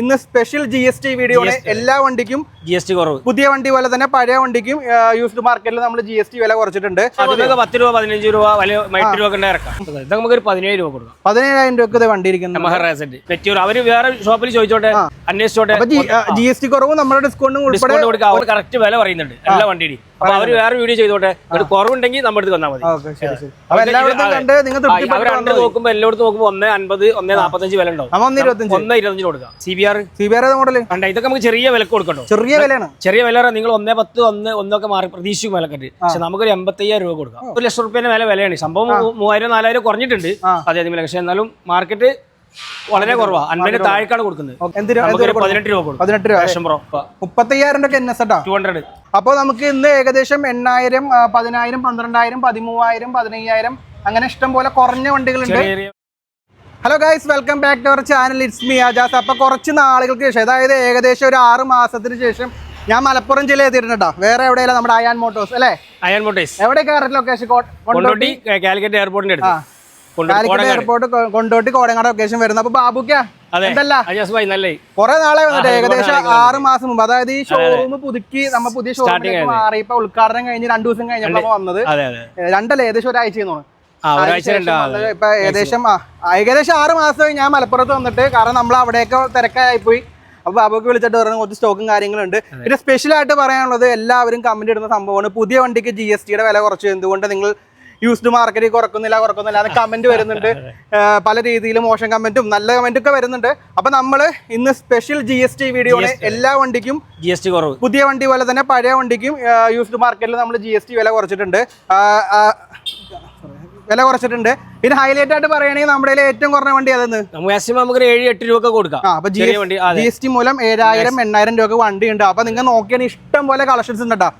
ഇന്ന് special G S T video എല്ലാ വണ്ടിക്കും ജി എസ് ടി കുറവ്. പുതിയ വണ്ടി പോലെ തന്നെ പഴയ വണ്ടിക്കും യൂസ്ഡ് മാർക്കറ്റിൽ നമ്മൾ ജി എസ് ടി വില കുറച്ചിട്ടുണ്ട്. അതിനൊക്കെ പത്ത് രൂപ പതിനഞ്ച് രൂപ എട്ട് രൂപ ഇറക്കാം. നമുക്ക് ഒരു പതിനേഴ് രൂപ കൊടുക്കാം. പതിനേഴായിരം രൂപ വണ്ടി ഇരിക്കുന്നത് മഹാരാജ് പെറ്റിയൂർ അവർ വേറെ ഷോപ്പിൽ ചോദിച്ചോട്ടെ അന്വേഷിച്ചോട്ടെ ജി എസ് ടി കുറവും നമ്മുടെ ഡിസ്കൗണ്ടും ഉൾപ്പെടെ ഡിസ്കൗണ്ട് കൊടുക്കാം അവർ കറക്റ്റ് വില പറയുന്നുണ്ട് എല്ലാ വണ്ടിയുടെയും. അപ്പൊ അവർ വേറെ വീഡിയോ ചെയ്തോട്ടെ ഒരു കുറവുണ്ടെങ്കിൽ നമ്മുടെ അടുത്ത് വന്നാൽ മതി. അവർ തൃപ്തിപ്പെട്ടു രണ്ട് നോക്കുമ്പോ എല്ലായിടത്തും നോക്കുമ്പോ ഒന്ന് അൻപത് ഒന്ന് നാപ്പത്തഞ്ച് വില ഉണ്ടാവും. ഒന്ന് ഇരുപത്തഞ്ച്. ഒന്ന് ഇരുപത്തഞ്ചിന് കൊടുക്കാം. C B R C B R കണ്ട ഇതൊക്കെ നമുക്ക് ചെറിയ വില കൊടുക്കണ്ടോ? ചെറിയ വിലയാണ്. ചെറിയ വില നിങ്ങൾ ഒന്നേ പത്ത് ഒന്ന് ഒന്നൊക്കെ മാറി പ്രതീക്ഷിക്കും വിലക്കെട്ട്. പക്ഷെ നമുക്കൊരു എൺപത്തയ്യായിരം രൂപ കൊടുക്കാം. ഒരു ലക്ഷം റുപ്യേന്റെ വില വിലയാണ്. സംഭവം മൂവായിരം നാലായിരം കുറഞ്ഞിട്ടുണ്ട്. അതെ പക്ഷെ എന്നാലും മാർക്കറ്റ് വളരെ കുറവാണ് അൻപതിന് താഴേക്കാണ് കൊടുക്കുന്നത്. പതിനെട്ട് രൂപ പതിനെട്ട് രൂപ. മുപ്പത്തയ്യായിരം ഒക്കെ എൻ എസ് ടു ഹൺഡ്രഡ്. അപ്പോൾ നമുക്ക് ഇന്ന് ഏകദേശം എണ്ണായിരം പതിനായിരം പന്ത്രണ്ടായിരം പതിമൂവായിരം പതിനയ്യായിരം അങ്ങനെ ഇഷ്ടം പോലെ കുറഞ്ഞ വണ്ടികളുണ്ട്. Hello guys welcome back to our channel it's me Ajas അപ്പോൾ കുറച്ച് നാളുകൾക്ക് ശേഷം അതായത് ഏകദേശം ഒരു ആറ് മാസത്തിന് ശേഷം ഞാൻ മലപ്പുറം ജില്ലയിൽ എത്തിയിട്ടുണ്ടോ വേറെ എവിടെയല്ല നമ്മുടെ അയാൻ മോട്ടോഴ്സ് അല്ലേ? അയാൻ മോട്ടോസ് എവിടെ കയറി ലൊക്കേഷൻ കൊണ്ടോട്ടി? കാലിക്കറ്റ് എയർപോർട്ടിന്റെ അടുത്ത്. കാലിക്കറ്റ്. എയർപോർട്ട് കൊണ്ടോട്ടി കോടങ്ങാട് ലൊക്കേഷൻ വരുന്നത്. അപ്പൊ ബാബുക്ക കൊറേ നാളെ വന്നിട്ട് ഏകദേശം ആറ് മാസം മുമ്പ് അതായത് ഈ ഷോറൂം പുതുക്കി നമ്മ പുതിയ ഷോറൂമിലേക്ക്. മാറി. ഇപ്പൊ ഉദ്ഘാടനം കഴിഞ്ഞ് രണ്ടു ദിവസം കഴിഞ്ഞപ്പോ വന്നത്. രണ്ടല്ല? ഏകദേശം ഒരാഴ്ച തോന്നുന്നു. ഇപ്പൊ ഏകദേശം ഏകദേശം ആറ് മാസമായി ഞാൻ മലപ്പുറത്ത് വന്നിട്ട്. കാരണം നമ്മൾ അവിടെയൊക്കെ തിരക്കായി പോയി അപ്പൊ ബാബുക്ക് വിളിച്ചിട്ട് പറഞ്ഞു കുറച്ച് സ്റ്റോക്കും കാര്യങ്ങളുണ്ട്. പിന്നെ സ്പെഷ്യൽ ആയിട്ട് പറയാനുള്ളത് എല്ലാവരും കമന്റ് ഇടുന്ന സംഭവമാണ്. പുതിയ വണ്ടിക്ക് ജി എസ് ടിയുടെ വില കുറച്ച്. എന്തുകൊണ്ട് നിങ്ങൾ യൂസ്ഡ് മാർക്കറ്റിൽ കുറക്കുന്നില്ല കുറക്കുന്നില്ല അത് കമന്റ് വരുന്നുണ്ട്. പല രീതിയിൽ മോശം കമന്റും നല്ല കമന്റും ഒക്കെ വരുന്നുണ്ട്. അപ്പൊ നമ്മൾ ഇന്ന് special G S T video എല്ലാ വണ്ടിക്കും ജി എസ് ടി കുറവ്. പുതിയ വണ്ടി പോലെ തന്നെ പഴയ വണ്ടിക്കും യൂസ്ഡ് മാർക്കറ്റിൽ നമ്മൾ ജി എസ് ടി വില കുറച്ചിട്ടുണ്ട്. വില കുറച്ചിട്ടുണ്ട്. പിന്നെ ഹൈലൈറ്റ് ആയിട്ട് പറയുകയാണെങ്കിൽ നമ്മുടെ ഏറ്റവും കുറഞ്ഞ വണ്ടി അതെന്ന് നമുക്ക് മാക്സിമം നമുക്ക് ഏഴ് എട്ട് രൂപ കൊടുക്കാം. അപ്പൊ ജി എസ് ടി മൂലം ഏഴായിരം എണ്ണായിരം രൂപ വണ്ടി ഉണ്ട്. അപ്പൊ നിങ്ങൾ നോക്കിയാൽ ഇഷ്ടം പോലെ കളക്ഷൻസ് ഉണ്ട് കേട്ടോ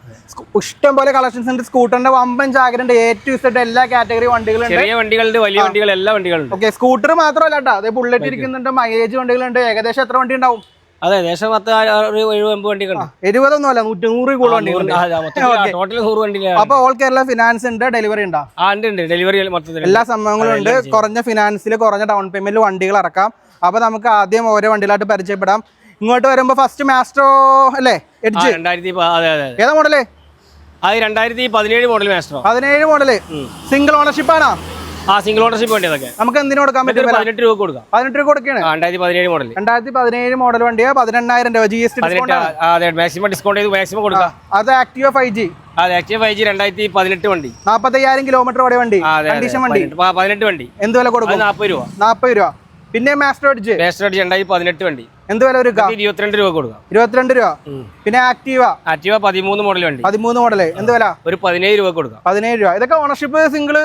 ഇഷ്ടം പോലെ കളക്ഷൻസ് ഉണ്ട്. സ്കൂട്ടറിന്റെ വമ്പൻ ചാകരുണ്ട് എ ടു ഇസഡ് എല്ലാ കാറ്റഗറി വണ്ടികളുണ്ട്. ചെറിയ വണ്ടികളുണ്ട് വലിയ വണ്ടികൾ എല്ലാ വണ്ടികളും ഓക്കെ സ്കൂട്ടർ മാത്രമല്ല കേട്ടോ അതേ ബുള്ളറ്റ് ഇരിക്കുന്നുണ്ട് മൈലേജ് വണ്ടികളുണ്ട്. ഏകദേശം എത്ര വണ്ടി ഉണ്ടാവും? അതെ ഏകദേശം പത്ത് എഴുപത് വണ്ടി എഴുപതൊന്നും അല്ല നൂറ്റി നൂറ് കൂടുതൽ വണ്ടികളുണ്ട് ടോട്ടൽ നൂറ് വണ്ടി അപ്പൊ ഓൾ കേരള ഫിനാൻസ് ഉണ്ട് ഡെലിവറി ഉണ്ടോ? ആ ഉണ്ട് ഉണ്ട്. ഡെലിവറി മൊത്തത്തിൽ എല്ലാ സംഭവങ്ങളും ഉണ്ട്. കുറഞ്ഞ ഫിനാൻസിൽ കുറഞ്ഞ ഡൗൺ പേയ്മെന്റിൽ വണ്ടികൾ ഇറക്കാം അപ്പൊ നമുക്ക് ആദ്യം ഓരോ വണ്ടികളായിട്ട് പരിചയപ്പെടാം. ഇങ്ങോട്ട് വരുമ്പോ ഫസ്റ്റ് മാസ്റ്ററോ അല്ലേ? എഡ്ജ് രണ്ടായിരത്തി ഏതാ മോഡൽ അത് രണ്ടായിരത്തി പതിനേഴ് മോഡൽ മാസ്റ്ററോ പതിനേഴ് മോഡൽ സിംഗിൾ ഓണർഷിപ്പ് ആണോ? ആ സിംഗിൾ ഓണർഷിപ്പ് വണ്ടി അതൊക്കെ നമുക്ക് എന്തിനു കൊടുക്കാൻ പറ്റും? പതിനെട്ട് രൂപ കൊടുക്കാം. പതിനെട്ട് രൂപ കൊടുക്കുകയാണ്. രണ്ടായിരത്തി പതിനേഴ് മോഡൽ രണ്ടായിരത്തി പതിനേഴ് മോഡൽ വണ്ടിയാ പതിനെണ്ണായിരം രൂപ ജി എസ് ടി അതെ മാക്സിമം ഡിസ്കൗണ്ട് ചെയ്ത് മാക്സിമം കൊടുക്കാം. അത് ആക്ടിവ ഫൈവ് ജി അതെ ആക്ടിവ ഫൈവ് ജി രണ്ടായിരത്തി പതിനെട്ട് വണ്ടി. നാപ്പത്തയ്യായിരം കിലോമീറ്റർ ഓടിയ വണ്ടി. കണ്ടീഷൻ വണ്ടി. പതിനെട്ട് വണ്ടി. എന്ത് വില കൊടുക്കും? നാൽപ്പത് രൂപ. നാപ്പത് രൂപ. പിന്നെ മാസ്റ്റർ അടിച്ച് മാസ്റ്റർ അടിച്ച് രണ്ടായിരത്തി പതിനെട്ട് വണ്ടി. എന്ത് വില ഇത് ഇരുപത്തിരണ്ട് രൂപ കൊടുക്കാം. ഇരുപത്തിരണ്ട് രൂപ. പിന്നെ ആക്റ്റീവ? ആക്റ്റീവ പതിമൂന്ന് മോഡൽ വണ്ടി. പതിമൂന്ന് മോഡൽ എന്ത് വില? ഒരു പതിനേഴ് രൂപ കൊടുക്കാം. പതിനേഴ് രൂപ. ഇതൊക്കെ ഓണർഷിപ്പ് സിംഗിൾ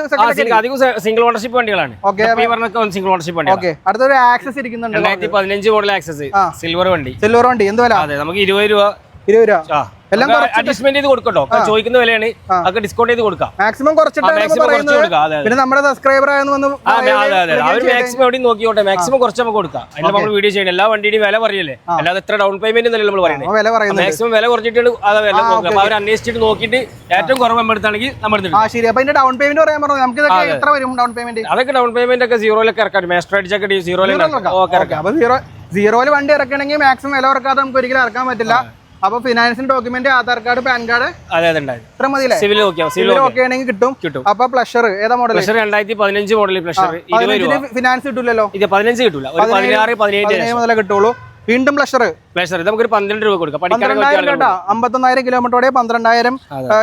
അധികം സിംഗിൾ ഓണർഷിപ്പ് വണ്ടികളാണ്. സിംഗിൾ ഓണർഷിപ്പ് വണ്ടികളാണ്. ഓക്കെ അടുത്തൊരു ആക്സസ് ഇരിക്കുന്നുണ്ട് പതിനഞ്ച് മോഡൽ ആക്സസ് സിൽവർ വണ്ടി. സിൽവർ വണ്ടി. എന്ത് വില? അതെ നമുക്ക് ഇരുപത് രൂപ ഇരുപത് രൂപ. എല്ലാം അഡ്ജസ്റ്റ്മെന്റ് ചെയ്ത് കൊടുക്കട്ടോ. ചോദിക്കുന്ന വിലയാണ്. അതൊക്കെ ഡിസ്കൗണ്ട് ചെയ്ത് കൊടുക്കാം. മാക്സിമം കുറച്ചിട്ട് പിന്നെ നമ്മുടെ സബ്സ്ക്രൈബർ ആയെന്ന് അവർ മാക്സിമം എവിടെയും നോക്കിയോട്ടെ. മാക്സിമം കുറച്ച് നമുക്ക് കൊടുക്കാം. നമ്മൾ വീഡിയോ ചെയ്യണം എല്ലാ വണ്ടിയുടെയും വില പറയല്ലേ? അല്ലാതെ എത്ര ഡൗൺ പേയ്മെന്റ് എന്നല്ലേ നമ്മൾ പറയുന്നത്? മാക്സിമം വില കുറച്ചിട്ട് അത് വില നോക്കുക. അപ്പൊ അവർ അന്വേഷിച്ചിട്ട് നോക്കിയിട്ട് ഏറ്റവും കുറവ് നമ്മൾ എടുത്താണെങ്കിൽ ശരി. അപ്പൊ ഡൗൺ പേയ്മെന്റ് പറയാൻ പറഞ്ഞു നമുക്ക് എത്ര വരും ഡൗൺ പേയ്മെന്റ് അതൊക്കെ ഡൗൺ പേയ്മെന്റ് ഒക്കെ സീറോയിലൊക്കെ ഇറക്കാം. മാസ്റ്റർ അടിച്ചൊക്കെ സീറോയിലൊക്കെ സീറോയിൽ വണ്ടി ഇറക്കണമെങ്കിൽ മാക്സിമം വില ഇറക്കാതെ നമുക്ക് ഒരിക്കലും ഇറക്കാൻ പറ്റില്ല. അപ്പൊ ഫിനാൻസിന്റെ document Aadhaar card PAN card അതെ ഇത്ര മതി സിവിൽ സിവിൽ ഓക്കെ ആണെങ്കിൽ കിട്ടും. കിട്ടും. അപ്പൊ പ്ലഷർ ഏതാ മോഡൽ പ്ലഷർ രണ്ടായിരത്തി പതിനഞ്ച് മോഡൽ പ്ലഷർ ഫിനാൻസ് കിട്ടൂലല്ലോ? ഇത് പതിനഞ്ച് കിട്ടൂല. പതിനാറ് പതിനേഴ് മുതലേ കിട്ടുള്ളൂ. വീണ്ടും പ്ലഷർ പ്ലഷർ നമുക്ക് പന്ത്രണ്ട് രൂപ കൊടുക്കാം. അമ്പത്തൊന്നായിരം കിലോമീറ്ററോടെ പന്ത്രണ്ടായിരം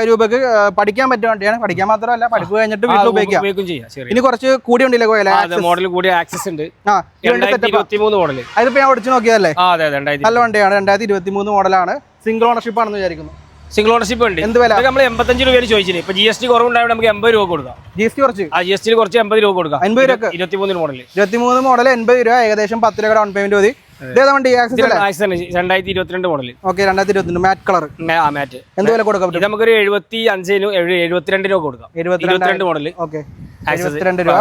രൂപക്ക് പഠിക്കാൻ പറ്റിയ വണ്ടിയാണ്. പഠിക്കാൻ മാത്രമല്ല പഠിപ്പ് കഴിഞ്ഞിട്ട് വീട്ടിൽ ഉപയോഗിക്കാം. ഇനി കുറച്ച് കൂടി ഉണ്ടല്ലേ കോയല മോഡൽ കൂടി ആക്സസ് ഉണ്ട്. മോഡൽ അതിപ്പോ ഞാൻ ഓടിച്ചു നോക്കിയതല്ലേ? നല്ല വണ്ടിയാണ്. രണ്ടായിരത്തി ഇരുപത്തി മൂന്ന് മോഡലാണ് സിംഗിൾ ഓണർഷിപ്പ് ആണെന്ന് വിചാരിക്കുന്നു. സിംഗിൾ ഓണർഷിപ്പ് ഉണ്ട്. എന്ത് വില? നമ്മൾ എൺപത്തഞ്ച് രൂപയാണ് ചോദിച്ചത് ഇപ്പൊ ജി എസ് ടി കുറവുണ്ടായത് നമുക്ക് എൺപത് രൂപ കൊടുക്കാം. ജി എസ് ടി കുറച്ച്? ആ ജി എസ് ടി കുറച്ച് എൺപത് രൂപ കൊടുക്കാം. അൻപത് രൂപ ഇരുപത്തി മൂന്നിന് മോഡൽ ഇരുപത്തി മൂന്ന് മോഡൽ എൺപത് രൂപ ഏകദേശം പത്ത് രൂപ ഡൗൺ പേയ്മെന്റ് മതി. രണ്ടായിരത്തി ഇരുപത്തിരണ്ട് മോഡൽ ഓക്കെ രണ്ടായിരത്തി ഇരുപത്തിരണ്ട്. മാറ്റ് കളർ ആ മാറ്റ് എന്ത് വില കൊടുക്കാം പറ്റും? നമുക്കൊരു എഴുപത്തി അഞ്ചിന് എഴുപത്തിരണ്ട് രൂപ കൊടുക്കാം. ഇരുപത്തിരണ്ട് മോഡൽ ഓക്കെ. ഇരുപത്തിരണ്ട് രൂപ.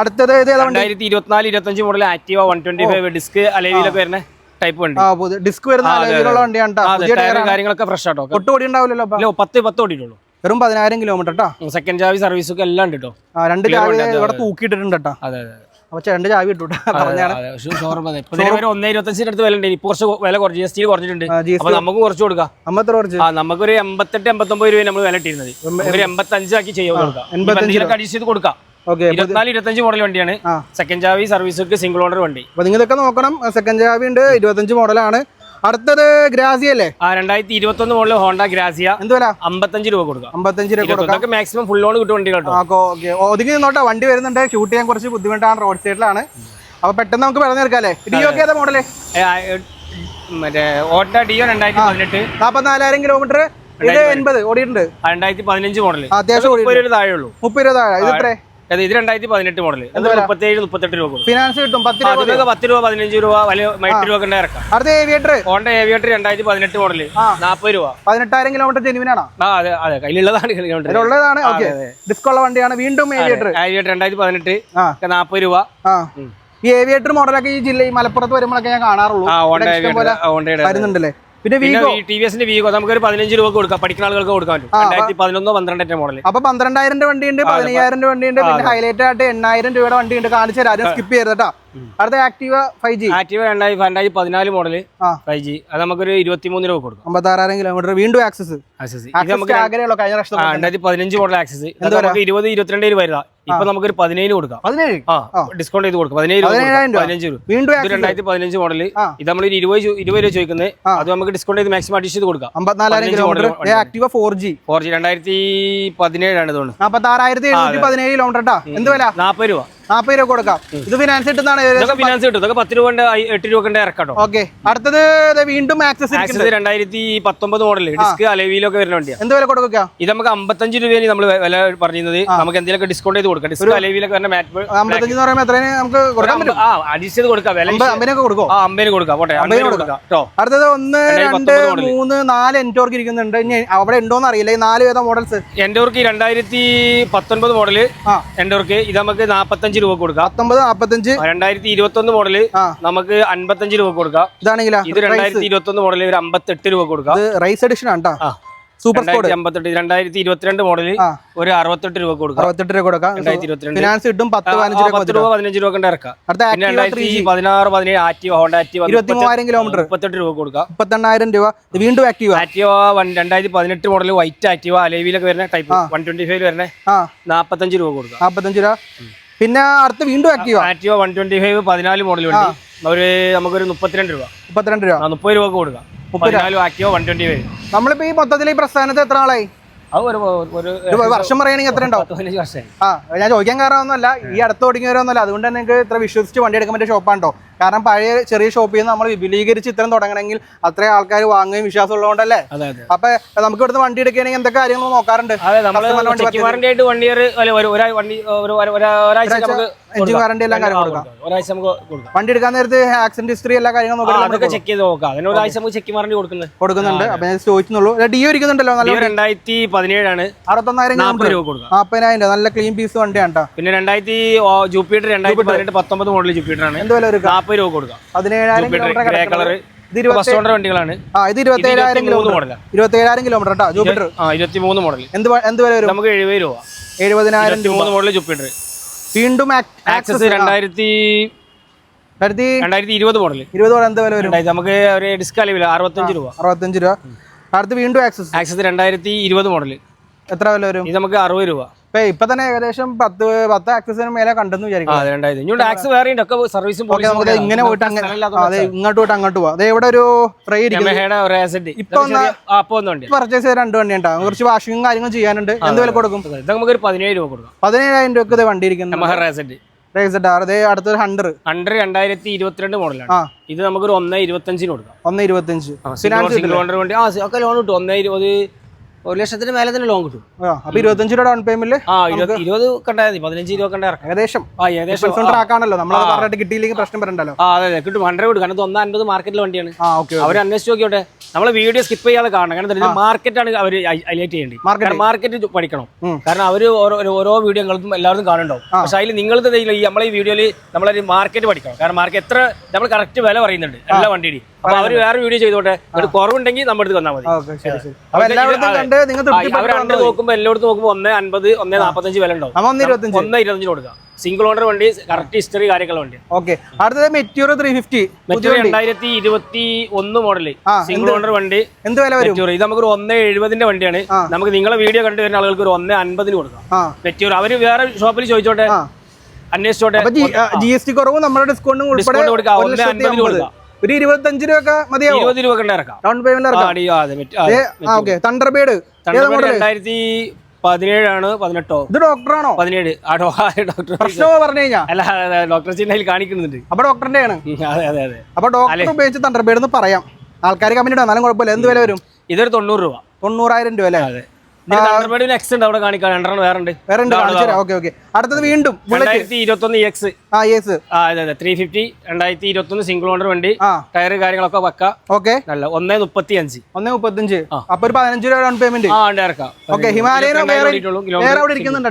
അടുത്തത് രണ്ടായിരത്തി ഇരുപത്തിനാല് ഇരുപത്തഞ്ച് model Activa one twenty five disc അലേവിലൊക്കെ വരുന്ന. ടൈപ്പ് വണ്ടി. ഡിസ്ക് വരുന്ന വണ്ടിയാണ് ട്ടോ. കാര്യങ്ങളൊക്കെ ഫ്രഷ് ആട്ടോ. ഒട്ടും ഓടി ഉണ്ടാവില്ലല്ലോ പത്ത് പത്ത് ഓടിയിട്ടുള്ളൂ. വെറും പതിനായിരം കിലോമീറ്റർ കേട്ടോ സെക്കൻഡ് ചാവി സർവീസ് ഒക്കെ എല്ലാം ഉണ്ട് കേട്ടോ രണ്ട് ചാവി ഇവിടെ തൂക്കിയിട്ടിട്ടുണ്ട് കേട്ടോ അതെ അതെ അപ്പൊ ചേട്ടന്റെ ചാവി ഇട്ടു ഒന്നേ ഇരുപത്തഞ്ചിന് അടുത്ത് വില ഉണ്ട് ഇപ്പൊ കുറച്ച് വില കുറച്ച് ജി എസ് ടി കുറച്ചിട്ടുണ്ട് അപ്പൊ നമുക്ക് കുറച്ച് കൊടുക്കാം. നമുക്കൊരു എൺപത്തെട്ട് എൺപത്തൊമ്പത് രൂപ നമ്മൾ വില ഇട്ടിരുന്നത്. ഒരു എൺപത്തഞ്ചാക്കി ചെയ്യാൻ കൊടുക്കാം. അഡീസ് ചെയ്ത് കൊടുക്കാം. ഇരുപത്തിനാല് ഇരുപത്തഞ്ച് മോഡൽ വണ്ടിയാണ്. സെക്കൻഡ് ജാവി സർവീസ് സിംഗിൾ ഓണർ വണ്ടി. അപ്പൊ നിങ്ങൾ ഇതൊക്കെ നോക്കണം. സെക്കൻഡ് ജാവി ഉണ്ട് ഇരുപത്തഞ്ച് മോഡലാണ് അടുത്തത് ഗ്രാസിയ അല്ലേ? ആ രണ്ടായിരത്തി ഇരുപത്തി ഒന്ന് മോഡൽ ഹോണ്ട ഗ്രാസിയ എന്തുവരാ അമ്പത്തഞ്ച് രൂപ കൊടുക്കാം. അമ്പത്തഞ്ച് രൂപ കൊടുക്കാം. മാക്സിമം ഫുൾ ലോൺ കിട്ടും വണ്ടി കേട്ടോ. ഓക്കെ. ഒതുങ്ങി നിന്നോട്ടെ. വണ്ടി വരുന്നുണ്ട്. ഷൂട്ട് ചെയ്യാൻ കുറച്ച് ബുദ്ധിമുട്ടാണ് റോഡ് സൈഡിലാണ് അപ്പൊ പെട്ടെന്ന് നമുക്ക് പറഞ്ഞു തീർക്കാല്ലേ ഡിഒക്കെ ഏതാ മോഡൽ മറ്റേ ഓട്ട ഡിയോ രണ്ടായിരത്തി പതിനെട്ട്. നാപ്പത്തിനാലായിരം കിലോമീറ്റർ ഇത് എൺപത് ഓടിയിട്ടുണ്ട്. രണ്ടായിരത്തി പതിനഞ്ച് മോഡൽ അത്യാവശ്യം താഴെ ഉള്ളൂ മുപ്പത് താഴെ. ഇത് എത്ര അതെ ഇത് രണ്ടായിരത്തി പതിനെട്ട് മോഡൽ മുപ്പത്തേഴ് മുപ്പത്തെട്ട് രൂപ ഫിനാൻസ് കിട്ടും പത്ത് രൂപ പത്ത് രൂപ പതിനഞ്ച് രൂപ വലിയ മൈറ്റ് രൂപ ഒക്കെ ഇറക്കാം. അടുത്ത ഏവിയേറ്റർ ഹോണ്ട ഏവിയേറ്റർ രണ്ടായിരത്തി പതിനെട്ട് മോഡൽ. നാൽപ്പത് രൂപ. പതിനെട്ടായിരം കിലോമീറ്റർ ജെനുവിനാണോ ആ അതെ അതെ കയ്യിലുള്ളതാണ് കിലോമീറ്റർ ഉള്ളതാണ് ഓക്കെ ഡിസ്ക് ഉള്ള വണ്ടിയാണ് വീണ്ടും ഏവിയേറ്റർ ഏവിയേറ്റർ രണ്ടായിരത്തി പതിനെട്ട് നാൽപ്പത് രൂപ. ഈ ഏവിയേറ്റർ മോഡലൊക്കെ ഈ ജില്ലയിൽ ഈ മലപ്പുറത്ത് വരുമ്പോഴൊക്കെ ഞാൻ കാണാറുള്ളൂ. വരുന്നുണ്ടല്ലേ? പിന്നെ വീഗോ ടി വി എസിന്റെ വീഗോ നമുക്ക് ഒരു പതിനഞ്ച് രൂപ കൊടുക്കാം. പഠിക്കുന്ന ആളുകൾക്ക് കൊടുക്കാൻ രണ്ടായിരത്തി പതിനൊന്നോ പന്ത്രണ്ടിന്റെ മോഡൽ അപ്പൊ പന്ത്രണ്ടായിരം വണ്ടിയുണ്ട് പതിനയ്യായിരം വണ്ടിയുണ്ട് പിന്നെ ഹൈലൈറ്റ് ആയിട്ട് എണ്ണായിരം രൂപയുടെ വണ്ടിയുണ്ട്. കാണിച്ചു തരാം ആരും സ്കിപ്പ് ചെയ്യരുത് കേട്ടോ. അടുത്ത ആക്റ്റീവ ഫൈവ് ജി ആക്റ്റീവ് രണ്ടായിരത്തി രണ്ടായിരത്തി പതിനാല് മോഡൽ. ഫൈവ് ജി അത് നമുക്കൊരു ഇരുപത്തിമൂന്ന് രൂപ കൊടുക്കാം. അമ്പത്താറായിരം കിലോമീറ്റർ വീണ്ടും ആക്സസ് ആക്സസ് ആഗ്രഹമുള്ള കഴിഞ്ഞ രണ്ടായിരത്തി പതിനഞ്ച് മോഡൽ ആക്സസ് ഇരുപത് ഇരുപത്തിരണ്ട് രൂപ വരുന്ന ഇപ്പൊ നമുക്കൊരു പതിനേഴ് കൊടുക്കാം. പതിനേഴ്? ആ ഡിസ്കൗണ്ട് ചെയ്ത് കൊടുക്കാം. പതിനേഴ്. പതിനഞ്ച് രൂപ. വീണ്ടും രണ്ടായിരത്തി പതിനഞ്ച് മോഡൽ ഇത് നമ്മൾ ഇരുപത് ഇരുപത് രൂപ ചോദിക്കുന്നത്. അത് നമുക്ക് ഡിസ്കൗണ്ട് ചെയ്ത് മാക്സിമം അഡീഷ് ചെയ്ത് കൊടുക്കാം. അമ്പത്തിനാലായിരം പതിനഞ്ച് kilometre model. Activa four G four G രണ്ടായിരത്തി പതിനേഴാണ് ഇതുകൊണ്ട് നാപ്പത്താറായിരത്തി എഴുന്നൂറ്റി പതിനേഴ് കിലോമീറ്റർ കേട്ടോ എന്ത് വില? നാൽപ്പത് രൂപ. നാപ്പത് രൂപ കൊടുക്കാം. ഇത് ഫിനാൻസ് കിട്ടുന്നതാണ് ഫിനാൻസ് കിട്ടും. ഇതൊക്കെ പത്ത് രൂപ കൊണ്ട് എട്ട് രൂപ ഇറക്കട്ടോ ഇറക്കാട്ടോ ഓക്കെ അടുത്തത് വീണ്ടും ആക്സസ് രണ്ടായിരത്തി പത്തൊമ്പത് മോഡൽ ഡിസ്ക് അലവിയിലൊക്കെ വരുന്ന വണ്ടിയാണ് എന്ത് വില കൊടുക്കാം ഇത് നമുക്ക് അമ്പത്തഞ്ച് രൂപയിൽ നമ്മൾ വില പറഞ്ഞത് നമുക്ക് എന്തെങ്കിലും ഡിസ്കൗണ്ട് ചെയ്ത് കൊടുക്കാം. ഡിസ്ക് അലവിയിലൊക്കെ വരുന്ന മാറ്റ് അമ്പത്തഞ്ച് എന്ന് പറയുമ്പോൾ എത്രയും നമുക്ക് കൊടുക്കാൻ പറ്റും? ആ ചെയ്ത് കൊടുക്കാം. വില അമ്പതിനൊക്കെ കൊടുക്കോ ആ അമ്പതിന് കൊടുക്കാം. പോട്ടെ. അമ്പതിന് കൊടുക്കാം. കേട്ടോ. അടുത്തത് ഒന്ന് രണ്ട് 2019 model. മൂന്ന് നാല് എന്റോർക്ക് ഇരിക്കുന്നുണ്ട്. ഇനി അവിടെ ഉണ്ടോന്ന് അറിയില്ല ഈ നാല് ഏതാ മോഡൽസ് എൻഡോർക്ക് രണ്ടായിരത്തി പത്തൊൻപത് മോഡൽ ആ. എൻഡോർക്ക് ഇത് നമുക്ക് നാപ്പത്തഞ്ച് രൂപ കൊടുക്കാം. പത്തൊമ്പത് നാപ്പത്തഞ്ച്? രണ്ടായിരത്തി ഇരുപത്തി ഒന്ന് മോഡൽ നമുക്ക് അൻപത്തഞ്ച് രൂപ കൊടുക്കാം. ഇതാണെങ്കിൽ ഇത് രണ്ടായിരത്തി ഇരുപത്തി ഒന്ന് മോഡൽ ഒരു അമ്പത്തെട്ട് രൂപ കൊടുക്കാം. റൈസ് എഡിഷൻ ആണ്ടാ സൂപ്പർ രണ്ടായിരത്തി അമ്പത്തെട്ട് രണ്ടായിരത്തി ഇരുപത്തിരണ്ട് മോഡൽ ഒരു അറുപത്തെട്ട് രൂപ കൊടുക്കാം. അറുപത്തെട്ട് രൂപ കൊടുക്കാം. രണ്ടായിരത്തി ഇരുപത്തിരണ്ട് ഫിനാൻസ് കിട്ടും പത്ത് ആ, പതിനഞ്ച് രൂപ പത്ത് രൂപ പതിനഞ്ച് രൂപ കൊണ്ട് ഇറക്കാം. രണ്ടായിരത്തി പതിനാറ് പതിനേഴ് ആക്റ്റീവ ഹോണ്ട ആക്റ്റീവ ഇരുപത്തി മൂവായിരം കിലോമീറ്റർ മുപ്പത്തെട്ട് രൂപ കൊടുക്കാം. മുപ്പത്തെണ്ണായിരം രൂപ. വീണ്ടും ആക്റ്റീവ ആക്റ്റീവ രണ്ടായിരത്തി പതിനെട്ട് മോഡൽ വൈറ്റ് ആക്റ്റീവ അലേവിലൊക്കെ വരുന്ന ടൈപ്പ് വൺ ട്വന്റി ഫൈവ് വരുന്ന നാപ്പത്തഞ്ച് രൂപ കൊടുക്കാം. നാപ്പത്തഞ്ച് രൂപ. പിന്നെ അടുത്ത് വീണ്ടും Activa? Activa one twenty five പതിനാല് മോഡൽ വണ്ടി. ഒരു നമുക്കൊരു മുപ്പത്തിരണ്ട് രൂപ. മുപ്പത്തിരണ്ട് രൂപ. മുപ്പത് രൂപ കൊടുക്കാം. പതിനാല് ആക്റ്റീവ വൺ ട്വന്റി ഫൈവ് നമ്മളിപ്പോ ഈ മൊത്തത്തിൽ ഈ പ്രസ്ഥാനത്ത് എത്ര ആളായി അത് ഒരു ഒരു വർഷം പറയുകയാണെങ്കിൽ എത്ര ഉണ്ടാവും? വർഷമായി. ആ ഞാൻ ചോദിക്കാൻ കാരണമൊന്നുമല്ല ഈ അടുത്ത് തുടങ്ങിയവരൊന്നുമല്ല അതുകൊണ്ട് തന്നെ നിങ്ങൾക്ക് ഇത്ര വിശ്വസിച്ച് വണ്ടി എടുക്കാൻ പറ്റിയ ഷോപ്പാണ് കാരണം പഴയ ചെറിയ ഷോപ്പിൽ നിന്ന് നമ്മൾ വിപുലീകരിച്ച് ഇത്തരം തുടങ്ങണമെങ്കിൽ അത്രയും ആൾക്കാർ വാങ്ങുകയും വിശ്വാസം ഉള്ളതുകൊണ്ടല്ലേ അപ്പൊ നമുക്ക് ഇവിടുന്ന് വണ്ടി എടുക്കുകയാണെങ്കിൽ എന്തൊക്കെ കാര്യങ്ങൾ നോക്കാറുണ്ട്? വണ്ടി വൺ ഇയർ എഞ്ചിൻ. വാറണ്ടി എല്ലാം കൊടുക്കാം. എടുക്കാൻ നേരത്ത് ആക്സിഡന്റ് ഹിസ്റ്ററി എല്ലാ കാര്യങ്ങളും ആ, അതൊക്കെ ചെക്ക് ചെയ്ത് നോക്കാം. അതിന് ഒരാഴ്ച നമുക്ക് ചെക്ക് വാറണ്ടി കൊടുക്കുന്നത് കൊടുക്കുന്നുണ്ട്. അപ്പൊ ഞാൻ ചോദിക്കുന്നുള്ളൂ. ഡി ഇരിക്കുന്നുണ്ടല്ലോ നല്ല രണ്ടായിരത്തി പതിനേഴാണ് അറുപത്തൊന്നായിരം നാൽപ്പത് രൂപ കൊടുക്കാം. നാൽപ്പതിനായിരം നല്ല ക്ലീൻ പീസ് വണ്ടിയാണ് പിന്നെ രണ്ടായിരത്തി ജൂപ്പിയുടെ ജൂപ്പിറ്റർ രണ്ടായിരത്തി പതിനെട്ട് പത്തൊമ്പത് മോഡൽ ജൂപ്പിറ്റർ ആണ്. എന്ത് ഒരു നാൽപ്പത് രൂപ കൊടുക്കാം. പതിനേഴായിരം കളർ വണ്ടികളാണ്. ആ ഇത് ഇരുപത്തി ഏഴായിരം കിലോമീറ്റർ മോഡലാണ് ഇരുപത്തി ഏഴായിരം കിലോമീറ്റർ കേട്ടോ ജൂപ്പിറ്റർ? ആ ഇരുപത്തി മൂന്ന് മോഡൽ എന്ത് വരെ എന്ത് വരെ വരും? നമുക്ക് എഴുപത് രൂപ. എഴുപതിനായിരം മൂന്ന് മോഡൽ ജൂപ്പിറ്റർ. വീണ്ടും ആക്സസ് രണ്ടായിരത്തി രണ്ടായിരത്തി ഇരുപത് മോഡൽ ഇരുപത് രൂപ എന്ത് വില വരും? നമുക്ക് ഒരു ഡിസ്കൗണ്ട് വില അറുപത്തഞ്ച് രൂപ. അറുപത്തഞ്ച് രൂപ. അടുത്ത് വീണ്ടും ആക്സസ് ആക്സസ് രണ്ടായിരത്തി ഇരുപത് മോഡൽ എത്ര വില വരും? ഇത് നമുക്ക് അറുപത് രൂപ. ഇപ്പൊ ഇപ്പൊ തന്നെ ഏകദേശം പത്ത് പത്ത് ആക്സസിന് മേലെ കണ്ടെന്ന് വിചാരിക്കും ആക്സ് വേറെ ഉണ്ട് ഒക്കെ സർവീസും നമുക്ക് ഇങ്ങനെ പോയിട്ട് അങ്ങനെ അതെ ഇങ്ങോട്ട് പോയിട്ട് അങ്ങോട്ട് പോവാം. അതെ ഇവിടെ ഒരു ഫ്രൈ ഒരു ഇപ്പൊ പർച്ചേസ് ചെയ്ത രണ്ട് വണ്ടി ഉണ്ടാവും. കുറച്ച് വാഷിങ്ങും കാര്യങ്ങളും ചെയ്യാനുണ്ട്. എന്ത് വില കൊടുക്കും? നമുക്ക് ഒരു പതിനേഴ് രൂപ കൊടുക്കാം. പതിനേഴായിരം രൂപക്ക് ഇത് വണ്ടി ഇരിക്കുന്നത് അടുത്തൊരു രണ്ടായിരത്തി ഇരുപത്തിരണ്ട് മോഡലാണ്. ഇത് നമുക്കൊരു ഒന്നേ ഇരുപത്തഞ്ചിന് കൊടുക്കാം. ഒന്ന് ഇരുപത്തഞ്ച്. ഓണർ വണ്ടി. ആ ഒക്കെ ലോൺ കിട്ടും ഒന്നേ ഇരുപത് ഒരു ലക്ഷത്തിന് മേലെ തന്നെ ലോൺ കിട്ടും. ആ അപ്പൊ ഇരുപത്തഞ്ച് രൂപ ഡൗൺ പേയ്മെന്റ് ആ ഇരുപത് ഇരുപത് കണ്ടാൽ മതി പതിനഞ്ച് ഇരുപത് കണ്ടാൽ ഏകദേശം. ആ ഏകദേശം. നമ്മൾ പറഞ്ഞിട്ട് കിട്ടിയില്ലെങ്കിൽ പ്രശ്നം വരണ്ടല്ലോ. ആ അതെ അതെ കിട്ടും. ഹൺഡ്രഡ് കാരണം ഒന്നാം അൻപത് മാർക്കറ്റിലെ വണ്ടിയാണ്. അവർ അന്വേഷിച്ച് നോക്കിയോട്ടെ നമ്മളെ വീഡിയോ സ്കിപ്പ് ചെയ്യാതെ കാണണം. കാരണം മാർക്കറ്റാണ് അവർ ഹൈലൈറ്റ് ചെയ്യേണ്ടത്. മാർക്കറ്റ് പഠിക്കണം. കാരണം അവർ ഓരോ വീഡിയോ എല്ലാവരും കാണുന്നുണ്ടാവും. പക്ഷെ അതിൽ നിങ്ങൾ ഈ നമ്മളെ ഈ വീഡിയോയിൽ നമ്മളൊരു മാർക്കറ്റ് പഠിക്കണം. കാരണം മാർക്കറ്റ് എത്ര നമ്മൾ കറക്റ്റ് വില പറയുന്നുണ്ട് എല്ലാ വണ്ടിയുടെയും. അപ്പൊ അവർ വേറെ വീഡിയോ ചെയ്തോട്ടെ. ഒരു കുറവുണ്ടെങ്കിൽ നമ്മുടെ അടുത്ത് വന്നാൽ മതി. ഓക്കെ ശരി ശരി. അപ്പൊ എല്ലായിടത്തും കണ്ട് നിങ്ങൾ അവർ തൃപ്തിപ്പെട്ടു രണ്ട് നോക്കുമ്പോൾ എല്ലായിടത്തും നോക്കുമ്പോൾ ഒന്ന് അൻപത് ഒന്ന് നാപ്പത്തഞ്ച് വില ഉണ്ടാവും ഒന്ന് ഇരുപത്തഞ്ച്. ഒന്ന് ഇരുപത്തഞ്ചിന് കൊടുക്കാം. സിംഗിൾ ഓണർ വണ്ടി കറക്റ്റ് ഹിസ്റ്ററി കാര്യങ്ങളുള്ള വണ്ടി. ഓക്കെ. അടുത്തത് മെറ്റൂർ ത്രീ ഫിഫ്റ്റി മറ്റൊരു രണ്ടായിരത്തി ഇരുപത്തി ഒന്ന് മോഡൽ സിംഗിൾ ഓണർ വണ്ടി. എന്ത് വില മെറ്റൂർ ഇത് നമുക്ക് ഒരു ഒന്ന് എഴുപതിന്റെ വണ്ടിയാണ്. നമുക്ക് നിങ്ങളെ വീഡിയോ കണ്ടു വരുന്ന ആളുകൾക്ക് ഒരു ഒന്ന് അൻപതിന് കൊടുക്കാം. മെറ്റൂർ അവർ വേറെ ഷോപ്പിൽ ചോദിച്ചോട്ടെ? അന്വേഷിച്ചോട്ടെ? ജി എസ് ടി കുറവും നമ്മുടെ ഡിസ്കൗണ്ടും ഉൾപ്പെടെ കൊടുക്കാം. ഒരു ഇരുപത്തഞ്ച് രൂപ മതിയാവും? ഇരുപത് രൂപ ഡൗൺ പേയ്മെന്റ് ഓക്കെ തണ്ടർബേഡ് രണ്ടായിരത്തി പതിനേഴാണ് പതിനെട്ടോ. ഇത് ഡോക്ടറാണോ പതിനേഴ്. ആ ഡോക്ടർ പ്രശ്നമോ പറഞ്ഞു കഴിഞ്ഞാൽ അല്ല ഡോക്ടർ ചിഹ്നയിൽ കാണിക്കുന്നുണ്ട്. അപ്പൊ ഡോക്ടറിന്റെ ആണ്. അതെ അതെ അതെ. അപ്പൊ ഡോക്ടർ ഉപയോഗിച്ച് തണ്ടർബേഡ് എന്ന് പറയാം. ആൾക്കാർ കമ്പനി ഇടാം. എന്നാലും കുഴപ്പമില്ല. എന്ത് വില വരും? ഇതൊരു തൊണ്ണൂറ് രൂപ. തൊണ്ണൂറായിരം രൂപ അല്ലേ? അതെ. അവിടെ രണ്ടെണ്ണം വേറെ ഉണ്ട് വേറെ ഉണ്ട് ഓക്കെ ഓക്കെ. അടുത്തത് വീണ്ടും രണ്ടായിരത്തി ഇരുപത്തൊന്ന് എക്സ് ആ എസ് ആ അതെ അതെ. ത്രീ ഫിഫ്റ്റി രണ്ടായിരത്തി ഇരുപത്തൊന്ന് സിംഗിൾ ഓണർ വണ്ടി. ടയർ കാര്യങ്ങളൊക്കെ വെക്ക ഓക്കെ. നല്ല ഒന്നേ മുപ്പത്തി അഞ്ച് ഒന്നേ മുപ്പത്തഞ്ച് ആ. അപ്പൊ ഒരു പതിനഞ്ച് രൂപ ഡൗൺ പേയ്മെന്റ് ആ ഓക്കെ ഹിമാലയൻ വേറെ അവിടെ ഇരിക്കുന്നുണ്ട്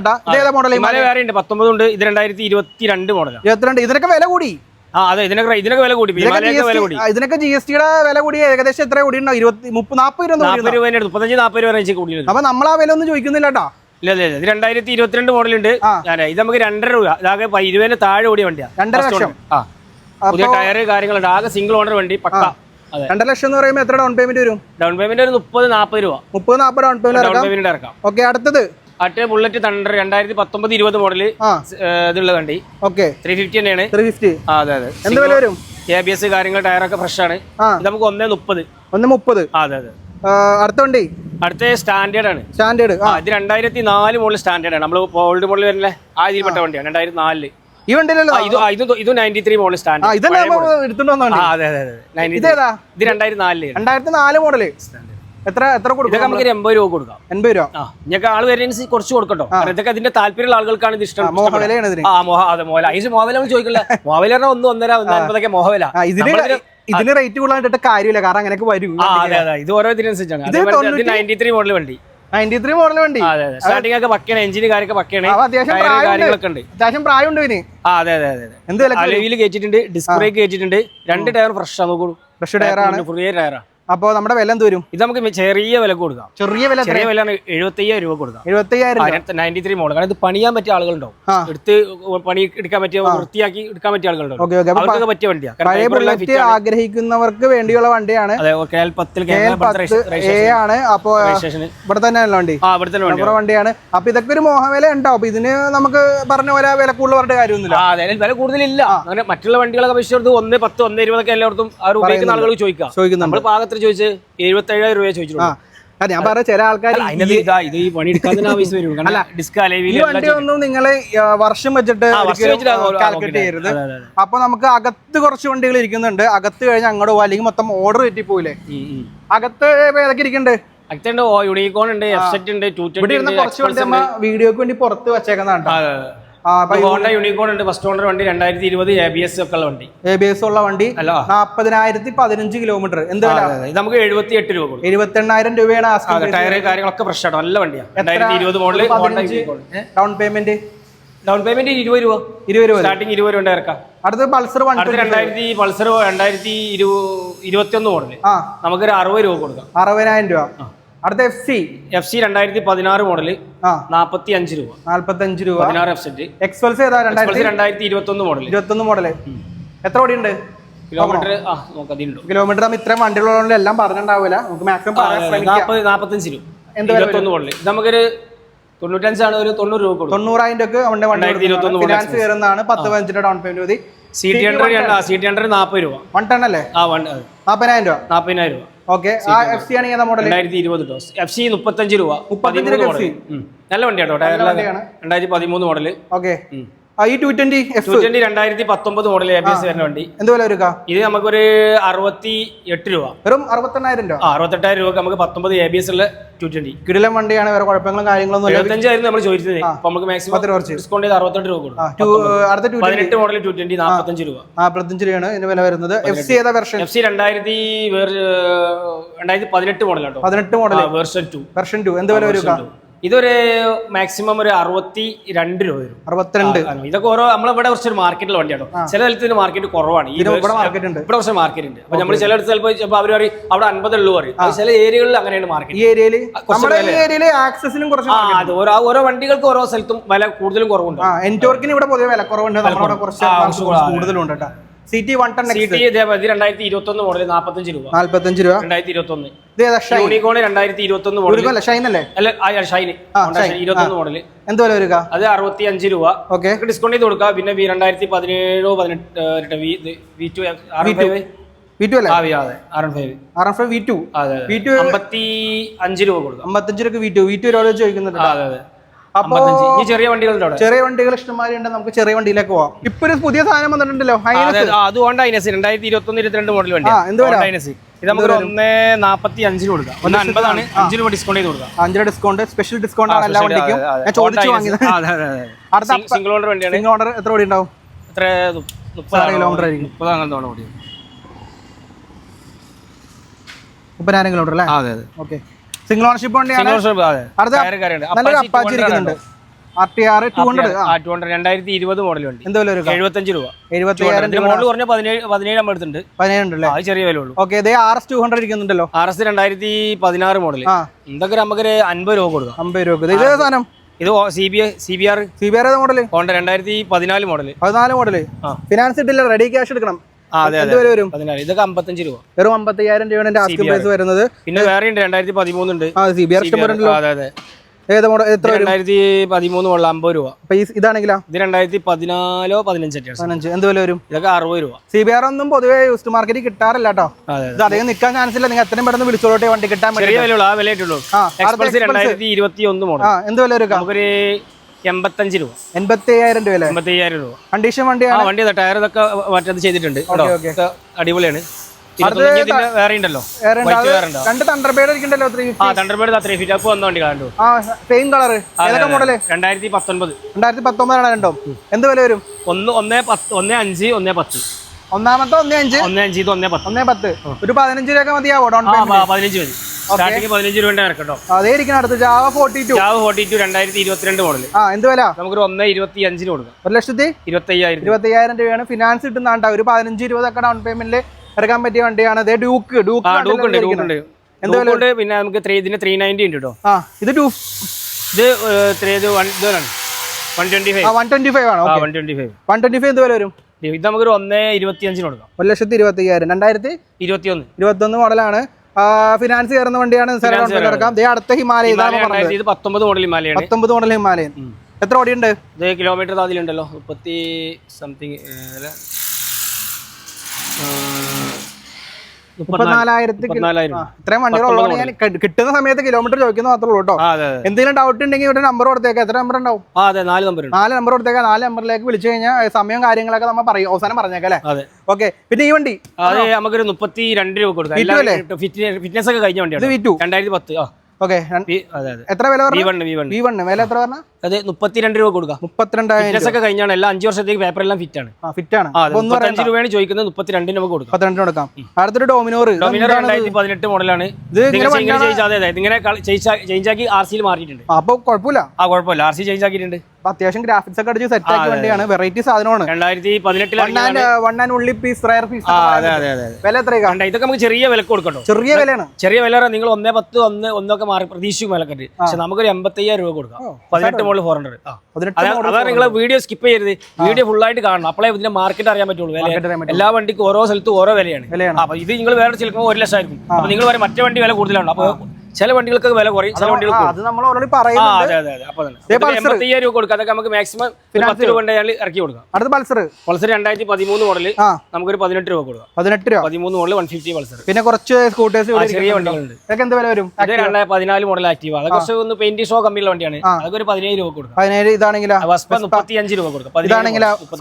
മോഡൽ ഹിമാലയ വേറെ ഉണ്ട് പത്തൊമ്പത് ഉണ്ട് ഇത് രണ്ടായിരത്തി ഇരുപത്തി രണ്ട് മോഡൽ ഇരുപത്തിരണ്ട്. ഇതിനൊക്കെ വില കൂടി. ആ അതെ ഇതിനൊക്കെ ഇതിനൊക്കെ വില കൂടി. ഇതിനൊക്കെ ജി എസ് ടിയുടെ വില കൂടി. ഏകദേശം എത്ര കൂടി ഉണ്ടാവും ഇരുപത്തി മുപ്പത് നാപ്പത് രൂപ നാൽപ്പത് അടുത്ത് മുപ്പത്തഞ്ച് നാൽപ്പത് രൂപ കൂടി അപ്പൊ നമ്മൾ ആ വില ഒന്നും ചോദിക്കുന്നില്ല കേട്ടാ ഇല്ല ഇല്ല. ഇത് രണ്ടായിരത്തി ഇരുപത്തിരണ്ട് മോഡലുണ്ട്. ഇത് നമുക്ക് രണ്ടര രൂപ ഇതാകെ പ- ഇരുപതിന് താഴെ ഓടിയ വണ്ടിയാണ് രണ്ടര ലക്ഷം. ആ. പുതിയ ടയർ കാര്യങ്ങളുണ്ട്. ആകെ സിംഗിൾ ഓണർ വണ്ടി പക്ക. രണ്ടര ലക്ഷം എന്ന് പറയുമ്പോൾ എത്ര ഡൗൺ പേയ്മെന്റ് വരും? ഡൗൺ പേയ്മെന്റ് ഒരു മുപ്പത് നാൽപ്പത് രൂപ. മുപ്പത് പേയ്മെന്റ് ഡൗൺ പേയ്മെന്റ് ഇറക്കാം. ഓക്കെ അടുത്തത്. മറ്റേ ബുള്ളറ്റ് തണ്ടർ രണ്ടായിരത്തി പത്തൊമ്പത് ഇരുപത് മോഡൽ ആ. ഇതുള്ള വണ്ടി. ഓക്കെ. ത്രീ ഫിഫ്റ്റി തന്നെയാണ്. ത്രീ ഫിഫ്റ്റി ആ അതെ അതെ. എന്ത് വില വരും? കെ ബി എസ് കാര്യങ്ങൾ ടയറൊക്കെ ഫ്രഷ് ആണ് നമുക്ക് ഒന്നേ മുപ്പത്. ഒന്ന് മുപ്പത്. അതെ അതെ. അടുത്ത വണ്ടി? അടുത്ത സ്റ്റാൻഡേർഡ് ആണ്. സ്റ്റാൻഡേർഡ് ഇത് രണ്ടായിരത്തി നാല് മോഡൽ സ്റ്റാൻഡേർഡ് ആണ് നമ്മൾ ഓൾഡ് മോഡൽ വരുന്നില്ലേ? ആ ഇതിൽപ്പെട്ട വണ്ടിയാണ് രണ്ടായിരത്തി നാലിൽ ഈ വണ്ടിയിലല്ലോ? ഇത് ഇത് നയന്റി ത്രീ മോഡൽ സ്റ്റാൻഡേർഡ് നമ്മൾ എടുത്തോണ്ട് വന്ന ആ അതെ അതെ അതെ. 93. ഇതേതാ? ഇത് രണ്ടായിരത്തി നാലിൽ രണ്ടായിരത്തി നാല് മോഡൽ എത്ര എത്ര കൊടുക്കും നമുക്ക് എൺപത് രൂപ കൊടുക്കാം. എൺപത് രൂപ. ഞങ്ങൾക്ക് ആൾ വരുന്നതിനനുസരിച്ച് കുറച്ച് കൊടുക്കട്ടോ. ഇതൊക്കെ അതിന്റെ താല്പര്യമുള്ള ആളുകൾക്കാണ് ഇത് ഇഷ്ടം. മോഹവിലയാണ് ആ മോഹ അതെ മോഹല ഈ മോഹവില നമ്മൾ ചോദിക്കില്ല മോഹവില പറഞ്ഞാൽ ഒന്ന് ഒന്നര ഒന്ന് അൻപതൊക്കെ മോഹവില ഇതിന് ഇതിന് റേറ്റ് കൂടുതലായിട്ട് കാര്യമില്ല. കാരണം അങ്ങനെയൊക്കെ വരും ഇത് ഓരോ ഇതിനനുസരിച്ചാണ്. അതേപോലെ നയന്റി ത്രീ മോഡൽ വണ്ടി. നയന്റി ത്രീ മോഡൽ വണ്ടി സ്റ്റാർട്ടിംഗ് ഒക്കെ പക്കയാണ്. എഞ്ചിന് കാര്യമൊക്കെ പക്കയാണ്. കാര്യങ്ങളൊക്കെ ഉണ്ട്. അത്യാവശ്യം പ്രായമുണ്ട് ഇതിന് ആ അതെ അതെ അതെ അതെ. എന്ത് അലവിയിൽ കയറ്റിട്ടുണ്ട് ഡിസ്ക് ബ്രേക്ക് കയറ്റിട്ടുണ്ട് രണ്ട് ടയർ ഫ്രഷ് ആണ്. നോക്കൂ ഫ്രഷ് ടയറാണ് പുതിയ ടയറാ. അപ്പൊ നമ്മുടെ വില എന്ത് വരും? ഇത് നമുക്ക് ചെറിയ വില കൊടുക്കാം. ചെറിയ വില ചെറിയ വില എഴുപത്തയ്യായിരം രൂപ കൊടുക്കാം. എഴുപത്തി അയ്യായിരം നയന്റി ത്രീ മോഡൽ കാരണം ഇത് പണിയാൻ പറ്റിയ ആളുകളുണ്ടാവും. എടുത്ത് പണി എടുക്കാൻ പറ്റിയ വൃത്തിയാക്കി എടുക്കാൻ പറ്റിയ ആളുകളുണ്ടാവും. പറ്റിയ വണ്ടിയാണ് ആഗ്രഹിക്കുന്നവർക്ക് വേണ്ടിയുള്ള വണ്ടിയാണ്. ആണ്. അപ്പൊ ഇവിടെ തന്നെയാണല്ലോ വണ്ടി. നമ്മുടെ വണ്ടിയാണ്. അപ്പൊ ഇതൊക്കെ ഒരു മോഹവില ഉണ്ടാവും ഇതിന് നമുക്ക് പറഞ്ഞ പോലെ വില കൂടുതൽ കാര്യമൊന്നുമില്ല. വില കൂടുതലില്ല. അങ്ങനെ മറ്റുള്ള വണ്ടികളൊക്കെ അപേക്ഷിച്ചെടുത്ത് ഒന്ന് പത്ത് ഒന്ന് ഇരുപതൊക്കെ എല്ലായിടത്തും ഉപയോഗിക്കുന്ന ആളുകൾ ചോദിക്കാം ചോദിക്കുന്നുണ്ട്. നമ്മൾ പാകത്തിൽ ചോദിച്ച് എഴുപത്തി ഏഴായിരം രൂപ ആ ചോദിച്ചിട്ടുണ്ട് ഞാൻ പറഞ്ഞ ചില ആൾക്കാർ ഇതാ ഈ പണി എടുക്കാൻ ആവശ്യം വരും. അല്ല ഡിസ്ക് ഈ വണ്ടി ഒന്നും നിങ്ങൾ വർഷം വെച്ചിട്ട് കാൽക്കുലേറ്റ് ചെയ്യരുത്. അപ്പൊ നമുക്ക് അകത്ത് കുറച്ച് വണ്ടികൾ ഇരിക്കുന്നുണ്ട്. അകത്ത് കഴിഞ്ഞ് അങ്ങോട്ട് പോവാ. അല്ലെങ്കിൽ മൊത്തം ഓർഡർ തെറ്റി പോയില്ലേ അകത്ത് ഏതൊക്കെ ഇരിക്കുന്നുണ്ട്? ഓ യൂണിക്കോൺ ഉണ്ട് എഫ് സെറ്റ് ഉണ്ട് ടു ഇവിടെ കുറച്ച് വണ്ടി വീഡിയോക്ക് വേണ്ടി പുറത്ത് വെച്ചേക്കുന്നതാണ് ഹോണ്ട യൂണിക്കോൺ ഉണ്ട് ഫസ്റ്റ് ഓണർ വണ്ടി രണ്ടായിരത്തി ഇരുപത് എ ബി എസ് ഒക്കെ ഉള്ള വണ്ടി. എ ബി എസ് ഉള്ള വണ്ടി. അല്ല. നാപ്പതിനായിരത്തി പതിനഞ്ച് കിലോമീറ്റർ എന്ത് നമുക്ക് എഴുപത്തി എട്ട് രൂപ എഴുപത്തി എണ്ണായിരം രൂപയാണ് ടയർ കാര്യങ്ങളൊക്കെ ഫ്രഷ് ആണ് നല്ല വണ്ടിയാണ് രണ്ടായിരത്തി ഇരുപത് Honda down payment down payment ഇരുപത് രൂപ. ഇരുപത് രൂപ. സ്റ്റാർട്ടിംഗ് ഇരുപത് രൂപ ഇറക്കാം. അടുത്ത പൾസർ വൺ രണ്ടായിരത്തി പൾസർ രണ്ടായിരത്തി ഇരുപത്തി ഒന്ന് മോഡൽ ആ. നമുക്കൊരു അറുപത് രൂപ കൊടുക്കാം. അറുപതിനായിരം രൂപ. അടുത്ത എഫ് സി എഫ് സി രണ്ടായിരത്തി പതിനാറ് മോഡൽ നാൽപ്പത്തി അഞ്ച് രൂപ. നാല്പത്തഞ്ച് രൂപ. പതിനാറ് എഫ് സെറ്റ് എക്സ്പൾസ് ഏതാ? രണ്ടായിരത്തി രണ്ടായിരത്തി ഇരുപത്തി ഒന്ന് മോഡൽ ഇരുപത്തി ഒന്ന് മോഡൽ എത്ര ഓടിയുണ്ട്? കിലോമീറ്റർ ആ നോക്കാം അതിലുണ്ടോ. കിലോമീറ്റർ നമ്മൾ ഇത്രയും വണ്ടികളുള്ള എല്ലാം പറഞ്ഞിട്ടുണ്ടാവില്ല. നമുക്ക് മാക്സിമം നാൽപ്പത് നാൽപ്പത്തഞ്ച് രൂപ. ഇരുപത്തൊന്ന് ഇത് നമുക്കൊരു തൊണ്ണൂറ്റഞ്ചാണ് ഒരു തൊണ്ണൂറ് രൂപ തൊണ്ണൂറായിരം രൂപ അവന്റെ വണ്ടി ഫിനാൻസ് കയറുന്നതാണ് പത്ത് പതിനഞ്ചിന്റെ ഡൗൺ പേയ്മെന്റ് മതി C T hundred C T hundred നാൽപ്പത് രൂപ. വൺ ടൺ അല്ലേ? ആ വൺ നാപ്പതിനായിരം രൂപ. നാൽപ്പതിനായിരം രൂപ. ഓക്കെ. എഫ് സി ആണ് ഏതാ മോഡൽ രണ്ടായിരത്തി ഇരുപത് ഡോസ് എഫ് സി മുപ്പത്തഞ്ച് രൂപ. മുപ്പത്തഞ്ച് നല്ല വണ്ടിയാട്ടോ. രണ്ടായിരത്തി പതിമൂന്ന് മോഡൽ ഓക്കെ. ഈ ടു ട്വന്റി എഫ് ട്വന്റി രണ്ടായിരത്തി പത്തൊമ്പത് മോഡൽ എ ബി എസ് വരുന്ന വണ്ടി. എന്ത് വില വരിക ഇത് നമുക്കൊരു അറുപത്തി എട്ട് രൂപ. വെറും അറുപത്തെണ്ണായിരം രൂപ. അറുപത്തെട്ടായിരം രൂപ നമുക്ക് പത്തൊമ്പത് എ ബി എസ് ഉള്ള ടു ട്വന്റി കിടിലം വണ്ടിയാണ് വേറെ കുഴപ്പങ്ങളും കാര്യങ്ങളൊന്നും എഴുപത്തഞ്ചായിരുന്നു നമ്മൾ ചോദിച്ചത്. നമുക്ക് മാക്സിമം ഡിസ്കൗണ്ട് ചെയ്ത് അറുപത്തെട്ട് രൂപ അടുത്ത പതിനെട്ട് മോഡൽ ടു ട്വന്റി നാൽപ്പത്തഞ്ച് രൂപ. നാൽപ്പത്തഞ്ച് രൂപയാണ് ഇതിന് വില വരുന്നത്. എഫ് സി ഏതാ വെർഷൻ എഫ് സി രണ്ടായിരത്തി രണ്ടായിരത്തി പതിനെട്ട് മോഡലാണ് പതിനെട്ട് model version two version two എന്ത് വില വരിക ഇതൊരു മാക്സിമം ഒരു അറുപത്തി രണ്ട് രൂപ വരും. അറുപത്തിരണ്ട്. ഇതൊക്കെ ഓരോ നമ്മളിവിടെ കുറച്ചൊരു മാർക്കറ്റിൽ വണ്ടിയാണോ ചില സ്ഥലത്ത് മാർക്കറ്റ് കുറവാണ്. ഇവിടെ മാർക്കറ്റ് ഉണ്ട്. കുറച്ച് മാർക്കറ്റ് ഉണ്ട്. അപ്പൊ നമ്മൾ ചില ചിലപ്പോൾ ചിലപ്പോൾ അവർ പറയും അവിടെ അൻപത് ഉള്ളു പറയും ചില ഏരിയകളിൽ അങ്ങനെയാണ് മാർക്കറ്റ് ഈ ഏരിയയിൽ? നമ്മുടെ ഈ വില. ഏരിയയിൽ ആക്സസിനും കുറച്ച് അത് ഓരോ ഓരോ വണ്ടികൾക്ക് ഓരോ സ്ഥലത്തും വില കൂടുതലും കുറവുണ്ട്. എന്റോർക്കിന് ഇവിടെ പൊതുവെ നമ്മുടെ കുറച്ച് ആ, കുറച്ച് കൂടുതലുണ്ട് കേട്ടോ. C T one ten C T ഇതേപോലെ രണ്ടായിരത്തി ഇരുപത്തി ഒന്ന് മോഡൽ നാപ്പത്തഞ്ച് രൂപ. നാല്പത്തഞ്ച് രൂപ? രണ്ടായിരത്തി ഇരുപത്തി ഒന്ന് ഇത് യൂണിക്കോൺ രണ്ടായിരത്തി ഇരുപത്തി ഒന്ന് മോഡൽ ഷൈൻ അല്ലേ? അല്ല ഷൈന്. ഇരുപത്തി ഒന്ന് മോഡൽ എന്ത് വില വരിക അത് അറുപത്തി അഞ്ച് രൂപ. ഓക്കെ. ഡിസ്കൗണ്ട് ചെയ്ത് കൊടുക്കാം. പിന്നെ വി രണ്ടായിരത്തി പതിനേഴോ പതിനെട്ട് V V two R five. അമ്പത്തി അഞ്ച് രൂപ കൊടുക്കാം. അമ്പത്തഞ്ച് രൂപ വി ടു. വി ടു ഒരുപാട് ചോദിക്കുന്നുണ്ട് അതെ അതെ. അപ്പോ അമ്പത്തഞ്ച്. ഈ ചെറിയ വണ്ടികളുണ്ട് ചെറിയ വണ്ടികൾ ഇഷ്ടംമാതിരി ഉണ്ട് നമുക്ക് ചെറിയ വണ്ടിയിലേക്ക് പോവാം. ഇപ്പൊ ഒരു പുതിയ സാധനം വന്നിട്ടുണ്ടല്ലോ അതെ ഹോണ്ട ഐനസ് രണ്ടായിരത്തി ഇരുപത്തി ഒന്ന് ഇരുപത്തിരണ്ട് മോഡൽ വണ്ടി? ഐനസ് ഇത് നമുക്ക് ഒന്ന് നാപ്പത്തി അഞ്ചിന് കൊടുക്കാം ഒന്ന് അൻപതാണ്. അഞ്ച് രൂപ ഡിസ്കൗണ്ട് ചെയ്ത് കൊടുക്കാം. അഞ്ചര ഡിസ്കൗണ്ട് സ്പെഷ്യൽ ഡിസ്കൗണ്ട് ആണ് എല്ലാ വണ്ടിക്കും. ഞാൻ ചോദിച്ചു വാങ്ങിയത്. അടുത്ത സിംഗിൾ ഓണർ വണ്ടിയാണ്. സിംഗിൾ ഓർഡർ എത്ര ഓടി ഉണ്ടാവും? എത്ര മുപ്പത് കിലോമീറ്റർ ആയിരിക്കും. മുപ്പത് അങ്ങനെ ഓടി മുപ്പതിനായിരം കിലോമീറ്റർ അല്ലേ? അതെ അതെ. ഓക്കെ സിംഗിൾ ഓണർഷിപ്പ് വണ്ടിയാണ്. നല്ലൊരു അപ്പാച്ചി ഇരിക്കുന്നുണ്ട്. R T R two hundred ആ ടു ഹൺഡ്രഡ് രണ്ടായിരത്തി ഇരുപത് മോഡൽ വണ്ടി. എന്ത് വില വരും എഴുപത്തഞ്ച് രൂപ. എഴുപത്തി മോഡൽ പതിനേഴ് പതിനേഴ് എടുത്തിട്ടുണ്ട്. അത് ചെറിയ വില ഉള്ളൂ. ഓക്കെ ഇതേ ആർ എസ് ടു ഹൺഡ്രഡ് ഇരിക്കുന്നുണ്ടല്ലോ. ആർ എസ് രണ്ടായിരത്തി പതിനാറ് മോഡൽ എന്തൊക്കെ നമുക്കൊരു അൻപത് രൂപ കൊടുക്കാം. അമ്പത് രൂപ ഇതേ സാധനം? ഇത് C B C B R C B R ഏതാ മോഡൽ ഹോണ്ട രണ്ടായിരത്തി പതിനാല് മോഡൽ പതിനാല് മോഡൽ ഫിനാൻസ് ഇട്ടില്ല റെഡി ക്യാഷ് എടുക്കണം. ഇതൊക്കെ അമ്പത്തഞ്ച് രൂപ. വെറും രൂപയാണ് ആസ്കിംഗ് പ്രൈസ് വരുന്നത്. പിന്നെ വേറെ ഉണ്ട് രണ്ടായിരത്തി പതിമൂന്നുണ്ട് ആ സി ബി ആർ ഇഷ്ടം പോലെ അതെ അതെ. ഏത് മോഡൽ എത്ര വരും? രണ്ടായിരത്തി പതിമൂന്ന് മോഡൽ അമ്പത് രൂപ. അപ്പൊ ഈ ഇതാണെങ്കിലോ? ഇത് രണ്ടായിരത്തി പതിനാലോ പതിനഞ്ചൊക്കെയാണ് പതിനഞ്ച്. എന്ത് വില വരും? ഇതൊക്കെ അറുപത് രൂപ. സി ബി ആർ ഒന്നും പൊതുവേ യൂസ്ഡ് മാർക്കറ്റിൽ കിട്ടാറില്ല കേട്ടോ. അതെ ഇത് അധികം നിൽക്കാൻ ചാൻസ് ഇല്ല. നിങ്ങൾ എത്രയും പെട്ടെന്ന് വിളിച്ചോട്ടെ വണ്ടി കിട്ടാൻ വിലയുള്ളൂ ആ വിലയായിട്ടുള്ളൂ. ആ എക്സ്പ്രസ് Express. രണ്ടായിരത്തി ഇരുപത്തി ഒന്ന് മോഡൽ ആ എന്ത് വില വരും? നമുക്കൊരു എൺപത്തഞ്ച് രൂപ. എൺപത്തി അയ്യായിരം രൂപ എൺപത്തി അയ്യായിരം രൂപ. കണ്ടീഷൻ ആ വണ്ടി അതെ ടയർ ഇതൊക്കെ മറ്റത് ചെയ്തിട്ടുണ്ട് അടിപൊളിയാണ്. വേറെ ഉണ്ടല്ലോ. രണ്ട് തണ്ടർബേഡ് ഇരിക്കണ്ടല്ലോ ആ തണ്ടർബേഡ് ഫീറ്റ് അപ്പ് വന്നോണ്ടി കണ്ടു ആ സെയിം കളർ ഏതൊക്കെ മോഡൽ രണ്ടായിരത്തി പത്തൊൻപത് രണ്ടായിരത്തി പത്തൊമ്പതാണ് രണ്ടോ. എന്ത് വില വരും? ഒന്ന് ഒന്നേ പത്ത് ഒന്നേ അഞ്ച് ഒന്നേ പത്ത്. ഒന്നാമത്തെ ഒന്നേ അഞ്ച്? ഒന്നേ അഞ്ച് ഇത് ഒന്നേ പത്ത്. ഒന്നേ പത്ത്. ഒരു പതിനഞ്ച് രൂപ മതിയാവോ? ഡൗൺ പതിനഞ്ച് മതി. സ്റ്റാർട്ടിങ് പതിനഞ്ച് രൂപ ഇറക്കട്ടോ അതേ ഇരിക്കണം അടുത്ത് Jawa forty two Jawa forty two രണ്ടായിരത്തി ഇരുപത്തിരണ്ട് മോഡൽ ആ എന്ത് വില? നമുക്ക് ഒന്ന് ഇരുപത്തി അഞ്ചിന് കൊടുക്കാം. ഒരു ലക്ഷത്തി? ഇരുപത്തി അയ്യായിരം ഇരുപത്തി അയ്യായിരം രൂപയാണ്. ഫിനാൻസ് കിട്ടുന്നതാണ്ട. ഒരു പതിനഞ്ച് ഇരുപതൊക്കെ ഡൗൺ പേയ്മെന്റിൽ ഇറക്കാൻ പറ്റിയ വണ്ടിയാണ്. അതേ ഡ്യൂക്ക് ഡ്യൂക്ക് ഡ്യൂക്ക് ഡൂക്ക് ഉണ്ട് ഡൂക്ക് ഉണ്ട്. എന്ത് ഡൂക്ക് പിന്നെ നമുക്ക് ത്രീ ഇതിന് ത്രീ നയന്റി ഉണ്ട് കേട്ടോ ആ ഇത് ടു ഇത് ത്രീ ഇത് വൺ ഇതാണ്. One twenty five one twenty five ആണോ. One twenty five one twenty five എന്ത് വില വരും? ഇത് നമുക്കൊരു ഒന്ന് ഇരുപത്തി അഞ്ചിന് കൊടുക്കാം. ഒരു ലക്ഷത്തി ഇരുപത്തി അയ്യായിരം രണ്ടായിരത്തി ഇരുപത്തി ഒന്ന് ഇരുപത്തി ഒന്ന് മോഡലാണ് ഫിനാൻസ് കയറുന്ന വണ്ടിയാണ് ഇറക്കാം അടുത്ത ഹിമാലയൻ പത്തൊമ്പത് മോഡൽ ഹിമാലയൻ പത്തൊമ്പത് മോഡൽ ഹിമാലയൻ. എത്ര ഓടിയുണ്ട്? കിലോമീറ്റർ അതിലുണ്ടല്ലോ മുപ്പത്തി സംതിങ് മുപ്പത്തിനാലായിരത്തി ഇത്രയും വണ്ടികൾ ഉള്ളതാണ് ഞാൻ കിട്ടുന്ന സമയത്ത് കിലോമീറ്റർ ചോദിക്കുന്ന മാത്രമേ ഉള്ളൂ കേട്ടോ. എന്തെങ്കിലും ഡൗട്ട് ഉണ്ടെങ്കിൽ ഇവിടെ നമ്പർ കൊടുത്തേക്കാം. എത്ര നമ്പർ ഉണ്ടാവും? അതെ നാല് നമ്പർ നാല് നമ്പർ കൊടുത്തേക്കാം. നാല് നമ്പറിലേക്ക് വിളിച്ചു കഴിഞ്ഞാൽ സമയം കാര്യങ്ങളൊക്കെ നമ്മൾ പറയും അവസാനം പറഞ്ഞേക്കാം അല്ലേ? അതെ. ഓക്കെ പിന്നെ ഈ വണ്ടി. അത് നമുക്കൊരു മുപ്പത്തി രണ്ട് രൂപ കൊടുക്കാം. ഫിറ്റ്നസ് ഒക്കെ കഴിഞ്ഞ വണ്ടിയാണ്. രണ്ടായിരത്തി പത്ത്. ഓക്കെ എത്ര വില പറഞ്ഞു? വില എത്ര പറഞ്ഞ? അത് മുപ്പത്തിരണ്ട് രൂപ കൊടുക്കാം. മുപ്പത്തിരണ്ടായിരം ഒക്കെ കഴിഞ്ഞാണ്. എല്ലാം അഞ്ച് വർഷത്തേക്ക് പേപ്പർ എല്ലാം ഫിറ്റ് ആണ്. ഫിറ്റ് ആണ്. മുപ്പത്തഞ്ച് രൂപയാണ് ചോദിക്കുന്നത്. മുപ്പത്തിരണ്ടിന് രൂപ കൊടുക്കാം. പന്ത്രണ്ടിന് കൊടുക്കാം. അടുത്തൊരു ഡോമിനോർ. ഡോമിനോർ രണ്ടായിരത്തി പതിനെട്ട് മോഡലാണ്. ഇത് ഇങ്ങനെ ചേഞ്ച് ആക്കി ആർ സിയിൽ മാറിയിട്ടുണ്ട്. അപ്പൊ കുഴപ്പമില്ല. ആ കുഴപ്പമില്ല. ആർ സി ചേഞ്ച് ആക്കിയിട്ടുണ്ട്. അത്യാവശ്യം ഗ്രാഫിക്സ് ഒക്കെ അടിച്ച് സെറ്റ് ആക്കി വണ്ടിയാണ്. വെറൈറ്റി സാധനമാണ്. രണ്ടായിരത്തി പതിനെട്ടിൽ പീസ് റയർ പീസ് വില എത്രയാണ് ഇതൊക്കെ നമുക്ക് ചെറിയ വില കൊടുക്കട്ടോ. ചെറിയ വിലയാണ്. ചെറിയ വില നിങ്ങൾ ഒന്നേ പത്ത് ഒന്ന് ഒന്നൊക്കെ മാറി പ്രതീക്ഷിക്കും വിലക്കട്ട്. പക്ഷെ നമുക്കൊരു എൺപത്തയ്യായിരം രൂപ കൊടുക്കാം. പതിനെട്ട് മോളിൽ ഫോർ ഹൺഡ്രഡ് അതാണ് നിങ്ങൾ വീഡിയോ സ്കിപ്പ് ചെയ്യരുത്. വീഡിയോ ഫുൾ ആയിട്ട് കാണണം. അപ്പോഴേ ഇതിന്റെ മാർക്കറ്റ് അറിയാൻ പറ്റുള്ളൂ. വില. എല്ലാ വണ്ടിക്കും ഓരോ സ്ഥലത്തും ഓരോ വിലയാണ്. വിലയാണ്. അപ്പൊ ഇത് നിങ്ങൾ വേറെ ചിലപ്പോൾ ഒരു ലക്ഷമായിരിക്കും. അപ്പൊ നിങ്ങൾ പറയും മറ്റേ വണ്ടി വില കൂടുതലാണ്. അപ്പൊ ചില വണ്ടികൾക്ക് വില കുറയും ചില വണ്ടികൾക്ക് അത് നമ്മൾ ഓൾറെഡി പറയുന്നുണ്ട്. രൂപ അതൊക്കെ നമുക്ക് മാക്സിമം പത്ത് രൂപ കൊണ്ട് ഇറക്കി കൊടുക്കാം. അടുത്ത പൾസർ. പൾസർ രണ്ടായിരത്തി പതിമൂന്ന് മോഡൽ നമുക്കൊരു പതിനെട്ട് രൂപ കൊടുക്കാം. പതിനെട്ട് രൂപ. പതിമൂന്ന് മോഡൽ വൺ ഫിഫ്റ്റി പൾസർ. പിന്നെ കുറച്ച് സ്കൂട്ടേഴ്സ് ചെറിയ വണ്ടികളുണ്ട്. ഇതൊക്കെ എന്ത് വില വരും? രണ്ടായിരത്തി പതിനാല് മോഡൽ ആക്റ്റീവ് അത് കുറച്ച് ഒന്ന് പെയിന്റ് ഷോ കമ്പനിയുള്ള വണ്ടിയാണ്. അതൊക്കെ ഒരു പതിനേഴ് രൂപ കൊടുക്കാം. പതിനേഴ് ഇതാണെങ്കിൽ മുപ്പത്തിയഞ്ച് രൂപ കൊടുക്കാം.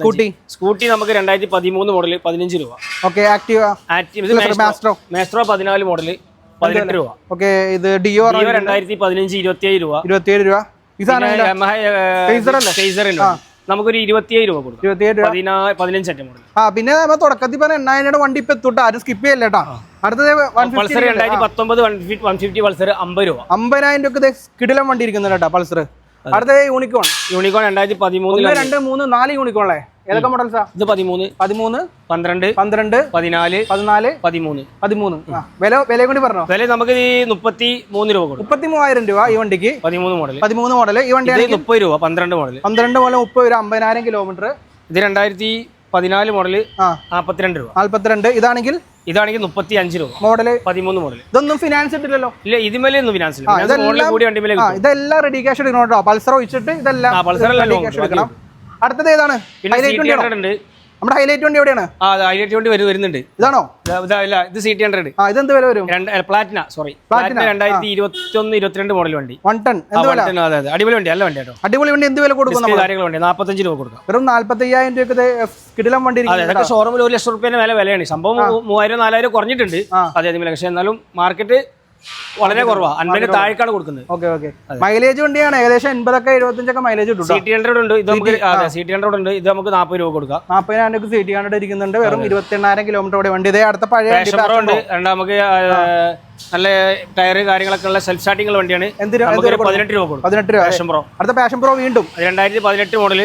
സ്കൂട്ടി സ്കൂട്ടി നമുക്ക് രണ്ടായിരത്തി പതിമൂന്ന് മോഡൽ പതിനഞ്ച് രൂപ. Okay Activa Activa. Maestro Maestro പതിനാല് മോഡൽ പതിനെട്ട് രൂപ. ഓക്കെ ഇത് ഡിയോ രണ്ടായിരത്തി പതിനഞ്ച് ഇരുപത്തി രൂപ. ഇരുപത്തിയേഴ് രൂപ. അല്ലേ? നമുക്കൊരു ഇരുപത്തിയേഴ് കൊടുക്കാം. പതിനഞ്ച് ആ പിന്നെ നമ്മൾ തുടക്കത്തിൽ പറഞ്ഞ എണ്ണായിരം വണ്ടി ഇപ്പൊ എത്തൂട്ടോ. ആരും സ്കിപ്പ് ചെയ്യല്ലേ കേട്ടോ അടുത്തത് പൾസർ രണ്ടായിരത്തി പത്തൊമ്പത് വൺ ഫിഫ്റ്റി പൾസർ അമ്പത് രൂപ. അമ്പതിനായിരം രൂപ കിടിലം വണ്ടി ഇരിക്കുന്നുണ്ട് കേട്ടോ പൾസർ അടുത്തത് യൂണിക്കോൺ യൂണിക്കോൺ രണ്ടായിരത്തി പതിമൂന്ന് രണ്ട് മൂന്ന് നാല് യൂണിക്കോണല്ലേ ഏതൊക്കെ മോഡൽസാ ഇത് പതിമൂന്ന് പതിമൂന്ന് പന്ത്രണ്ട് പന്ത്രണ്ട് പതിനാല് പതിനാല് പതിമൂന്ന്. പതിമൂന്ന്. വില വില കൂടി പറഞ്ഞോ? വില നമുക്ക് ഈ മുപ്പത്തി മൂന്ന് രൂപ മുപ്പത്തി മൂവായിരം രൂപ ഈ വണ്ടിക്ക്? പതിമൂന്ന് മോഡൽ പതിമൂന്ന് മോഡൽ ഈ വണ്ടി മുപ്പത് രൂപ പന്ത്രണ്ട് മോഡൽ പന്ത്രണ്ട് മോഡൽ മുപ്പത് രൂപ അമ്പതിനായിരം കിലോമീറ്റർ ഇത് രണ്ടായിരത്തി പതിനാല് മോഡൽ നാൽപ്പത്തിരണ്ട് രൂപ. നാൽപ്പത്തിരണ്ട് ഇതാണെങ്കിൽ? ഇതാണെങ്കിൽ മുപ്പത്തി അഞ്ച് രൂപ. മോഡൽ പതിമൂന്ന് മോഡൽ ഇതൊന്നും ഫിനാൻസ് ഇട്ടില്ലല്ലോ. ഇല്ല ഇതുമേലെ ഒന്നും ഫിനാൻസ് ഇല്ല. ഇതെല്ലാം- റെഡി ക്യാഷ് എടുക്കണം പൾസർ ഒഴിച്ചിട്ട് ഇതെല്ലാം റെഡി ക്യാഷ് എടുക്കണം. അടുത്തത് ഏതാണ്? നമ്മുടെ ഹൈലൈറ്റ് വണ്ടി എവിടെയാണ്? ഹൈലൈറ്റ് വണ്ടി വരുന്നുണ്ട്. ഇതാണോ? ഇതാ- ഇതാ ഇല്ല ഇത് സി ടി ഹൺഡ്രഡ് ആ ഇതെന്ത് വില വരും? പ്ലാറ്റിന സോറി പ്ലാറ്റിന രണ്ടായിരത്തി ഇരുപത്തി ഒന്ന് ഇരുപത്തിരണ്ട് മോഡൽ വണ്ടി. വൺ ടൺ എന്ത് അതെ അതെ. അടിപൊളി വണ്ടി അല്ല വണ്ടി കേട്ടോ. അടിപൊളി വണ്ടി എന്ത് വില കൊടുക്കും കാര്യങ്ങളുണ്ട് നാൽപ്പത്തഞ്ച് രൂപ കൊടുക്കാം. വെറും നാല്പത്തി അയ്യായിരം രൂപ കിടിലം വണ്ടി അതെ അതൊക്കെ ഷോറൂമിൽ ഒരു ലക്ഷം റുപ്യേന്റെ വില വിലയാണ്. സംഭവം മൂവായിരം നാലായിരം കുറഞ്ഞിട്ടുണ്ട്. അതേ പക്ഷേ എന്നാലും മാർക്കറ്റ് വളരെ കുറവാണ് അൻപതിന് താഴേക്കാണ് കൊടുക്കുന്നത്. Okay okay. മൈലേജ് വണ്ടിയാണ് ഏകദേശം എൺപതൊക്കെ എഴുപത്തഞ്ചൊക്കെ മൈലേജ് കിട്ടും സി ടി ഹൺഡ്രഡ് ഉണ്ട്. ഇത് നമുക്ക് സി ടി ഹൺഡ്രഡ് ഉണ്ട്. ഇത് നമുക്ക് നാൽപ്പത് രൂപ കൊടുക്കാം. നാൽപ്പതിനായിരം രൂപ ടി കണ്ടിട്ട് ഇരിക്കുന്നുണ്ട്. വെറും ഇരുപത്തി എണ്ണായിരം കിലോമീറ്റർ വണ്ടി ഇതേ അടുത്ത പഴയ ഉണ്ട്. നമുക്ക് നല്ല ടയർ കാര്യങ്ങളൊക്കെ ഉള്ള സെൽഫ് സ്റ്റാർട്ടിംഗ് വണ്ടിയാണ്. പതിനെട്ട് രൂപ പതിനെട്ട് രൂപ. പാഷൻ പ്രോ അടുത്ത പാഷൻ പ്രോ വീണ്ടും. രണ്ടായിരത്തി പതിനെട്ട് മോഡൽ.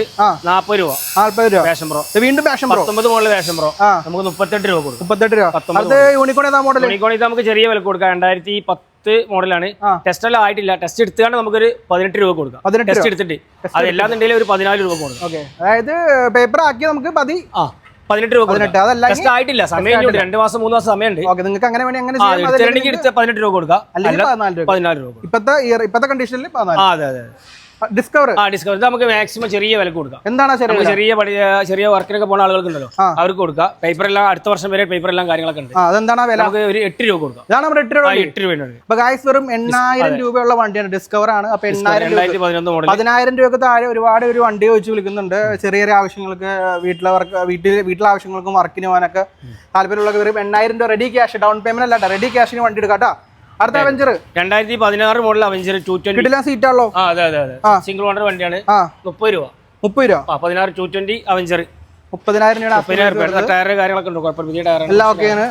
നാൽപ്പത് രൂപ. നാല്പത് രൂപ. പാഷൻ പ്രോ വീണ്ടും പാഷൻ പ്രോ പത്തൊമ്പത് മോഡൽ പാഷൻ പ്രോ നമുക്ക് മുപ്പത്തെട്ട് രൂപ കൊടുക്കും. മുപ്പത്തെട്ട് രൂപ. പത്തൊമ്പത് യൂണിക്കോൺ ഏതാ മോഡൽ യൂണിക്കോൺ ഇത് നമുക്ക് ചെറിയ വില കൊടുക്കാം. രണ്ടായിരത്തി പത്ത് മോഡലാണ് ടെസ്റ്റ് എല്ലാം ആയിട്ടില്ല. ടെസ്റ്റ് എടുത്തുകൊണ്ട് നമുക്കൊരു പതിനെട്ട് രൂപ കൊടുക്കാം. പതിനെട്ട് ടെസ്റ്റ് എടുത്തിട്ട്. അതെല്ലാന്നുണ്ടെങ്കിൽ ഒരു പതിനാല് രൂപ കൊടുക്കും. ഓക്കെ അതായത് പേപ്പർ ആക്കി നമുക്ക് പതി ആ. പതിനെട്ട് രൂപ പതിനെട്ട് അതല്ല ആയിട്ടില്ല സമയം രണ്ട് മാസം മൂന്ന് മാസം സമയമുണ്ട്. ഓക്കെ നിങ്ങൾക്ക് അങ്ങനെ അങ്ങനെ പതിനെട്ട് രൂപ കൊടുക്കാം. അല്ലെങ്കിൽ അല്ല പതിനാല് രൂപ പതിനാല് രൂപ ഇപ്പത്തെ ഇയർ ഇപ്പത്തെ കണ്ടീഷനിൽ പതിനാല്. ആ അതെ അതെ. ഡിസ്കവർ ആ ഡിസ്കവർ ഇത് നമുക്ക് മാക്സിമം ചെറിയ വില കൊടുക്കാം. എന്താണ് ചെറിയ പണി ചെറിയ വർക്കിനൊക്കെ പോകുന്ന ആളുകൾക്കുണ്ടല്ലോ. ഉണ്ടല്ലോ അവർക്ക് കൊടുക്കാം. പേപ്പർ എല്ലാം അടുത്ത വർഷം വരെ പേപ്പർ എല്ലാം കാര്യങ്ങളൊക്കെ ഉണ്ട്. അതെന്താണ് വില? നമുക്ക് ഒരു എട്ട് രൂപ കൊടുക്കാം. ഇതാണ് നമ്മുടെ എട്ട് രൂപ എട്ട് രൂപ ഗായ്സ് വെറും എണ്ണായിരം രൂപയുള്ള വണ്ടിയാണ് ഡിസ്കവർ ആണ്. അപ്പൊ എണ്ണായിരം പതിനായിരം രൂപക്ക് താഴെ ഒരുപാട് ഒരു വണ്ടി വെച്ച് വിളിക്കുന്നുണ്ട്. ചെറിയ ചെറിയ ആവശ്യങ്ങൾക്ക് വീട്ടിലെ വർക്ക് വീട്ടിൽ വീട്ടിലെ ആവശ്യങ്ങൾക്കും വർക്കിന് പോകാനൊക്കെ താല്പര്യമുള്ള വെറും എണ്ണായിരം രൂപ റെഡി ക്യാഷ് ഡൗൺ പേയ്മെന്റ് അല്ല റെഡി ക്യാഷിന് വണ്ടി എടുക്കാം കേട്ടോ അടുത്ത അവഞ്ചർ രണ്ടായിരത്തി പതിനാറ് model Avenger two twenty seat സീറ്റാണല്ലോ ആ അതെ അതെ അതെ. സിംഗിൾ ഓണർ വണ്ടിയാണ്. മുപ്പത് രൂപ. മുപ്പത് രൂപ. പതിനാറ് ടു ട്വന്റി അവഞ്ചർ മുപ്പതിനായിരം രൂപയുടെ രൂപ ടയർ കാര്യങ്ങളൊക്കെ ഉണ്ട് കുഴപ്പമില്ല. എല്ലാം ഓക്കെയാണ്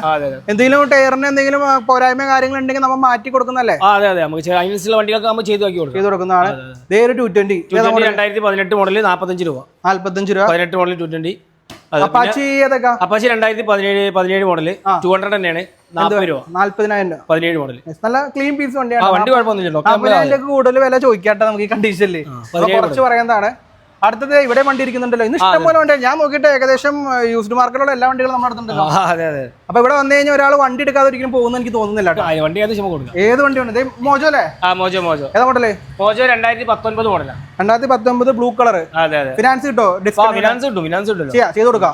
എന്തെങ്കിലും ടയറിന് എന്തെങ്കിലും പോരായ്മ കാര്യങ്ങൾ ഉണ്ടെങ്കിൽ നമ്മൾ മാറ്റി കൊടുക്കുന്നല്ലേ അതെ അതെ. നമുക്ക് അതിനനുസരിച്ചുള്ള വണ്ടികളൊക്കെ നമ്മൾ ചെയ്ത് നോക്കി കൊടുക്കും. ചെയ്ത് കൊടുക്കുന്നതാണ്. ഇതേ ഒരു ടു ട്വന്റി ടു രണ്ടായിരത്തി പതിനെട്ട് മോഡൽ നാൽപ്പത്തഞ്ച് രൂപ. നാല്പത്തഞ്ച് രൂപ. പതിനെട്ട് മോഡൽ ടു ട്വന്റി അപ്പാച്ചി ഏതൊക്കെ? അപ്പാച്ചി രണ്ടായിരത്തി പതിനേഴ് പതിനേഴ് മോഡൽ. ടു ഹൺഡ്രഡ് തന്നെയാണ്. നാൽപ്പത് രൂപ. നാല്പതിനായിരം രൂപ. പതിനേഴ് മോഡൽ നല്ല ക്ലീൻ പീസ് വണ്ടിയാണ്. വണ്ടി കുഴപ്പമൊന്നുമില്ലല്ലോ. കൂടുതൽ വില ചോദിക്കാട്ടെ നമുക്ക് ഈ കണ്ടീഷനിൽ കുറച്ച് പറയുന്നതാണ് അടുത്തത് ഇവിടെ വണ്ടി ഇരിക്കുന്നുണ്ടല്ലോ. ഇന്ന് ഇഷ്ടംപോലെ വണ്ടി ഞാൻ നോക്കിയിട്ട് ഏകദേശം യൂസ്ഡ് മാർക്കറ്റിലുള്ള എല്ലാ വണ്ടികളും നമ്മുടെ അടുത്തുണ്ടല്ലോ അതെ അതെ. അപ്പൊ ഇവിടെ വന്നു കഴിഞ്ഞാൽ ഒരാൾ വണ്ടി എടുക്കാതെ ഒരിക്കലും പോകുന്ന എനിക്ക് തോന്നുന്നില്ല വണ്ടി ഏത് വണ്ടിയാണ്? മോജോ അല്ലേ? Mojo Mojo. ഏതാ മോഡൽ മോജോ രണ്ടായിരത്തി പത്തൊൻപത് മോഡലാണ് രണ്ടായിരത്തി പത്തൊമ്പത് ബ്ലൂ കളർ ഫിനാൻസ് കിട്ടോ? ഫിനാൻസ് കിട്ടും ഫിനാൻസ് കിട്ടും. ചെയ്യാം ചെയ്ത് കൊടുക്കാം.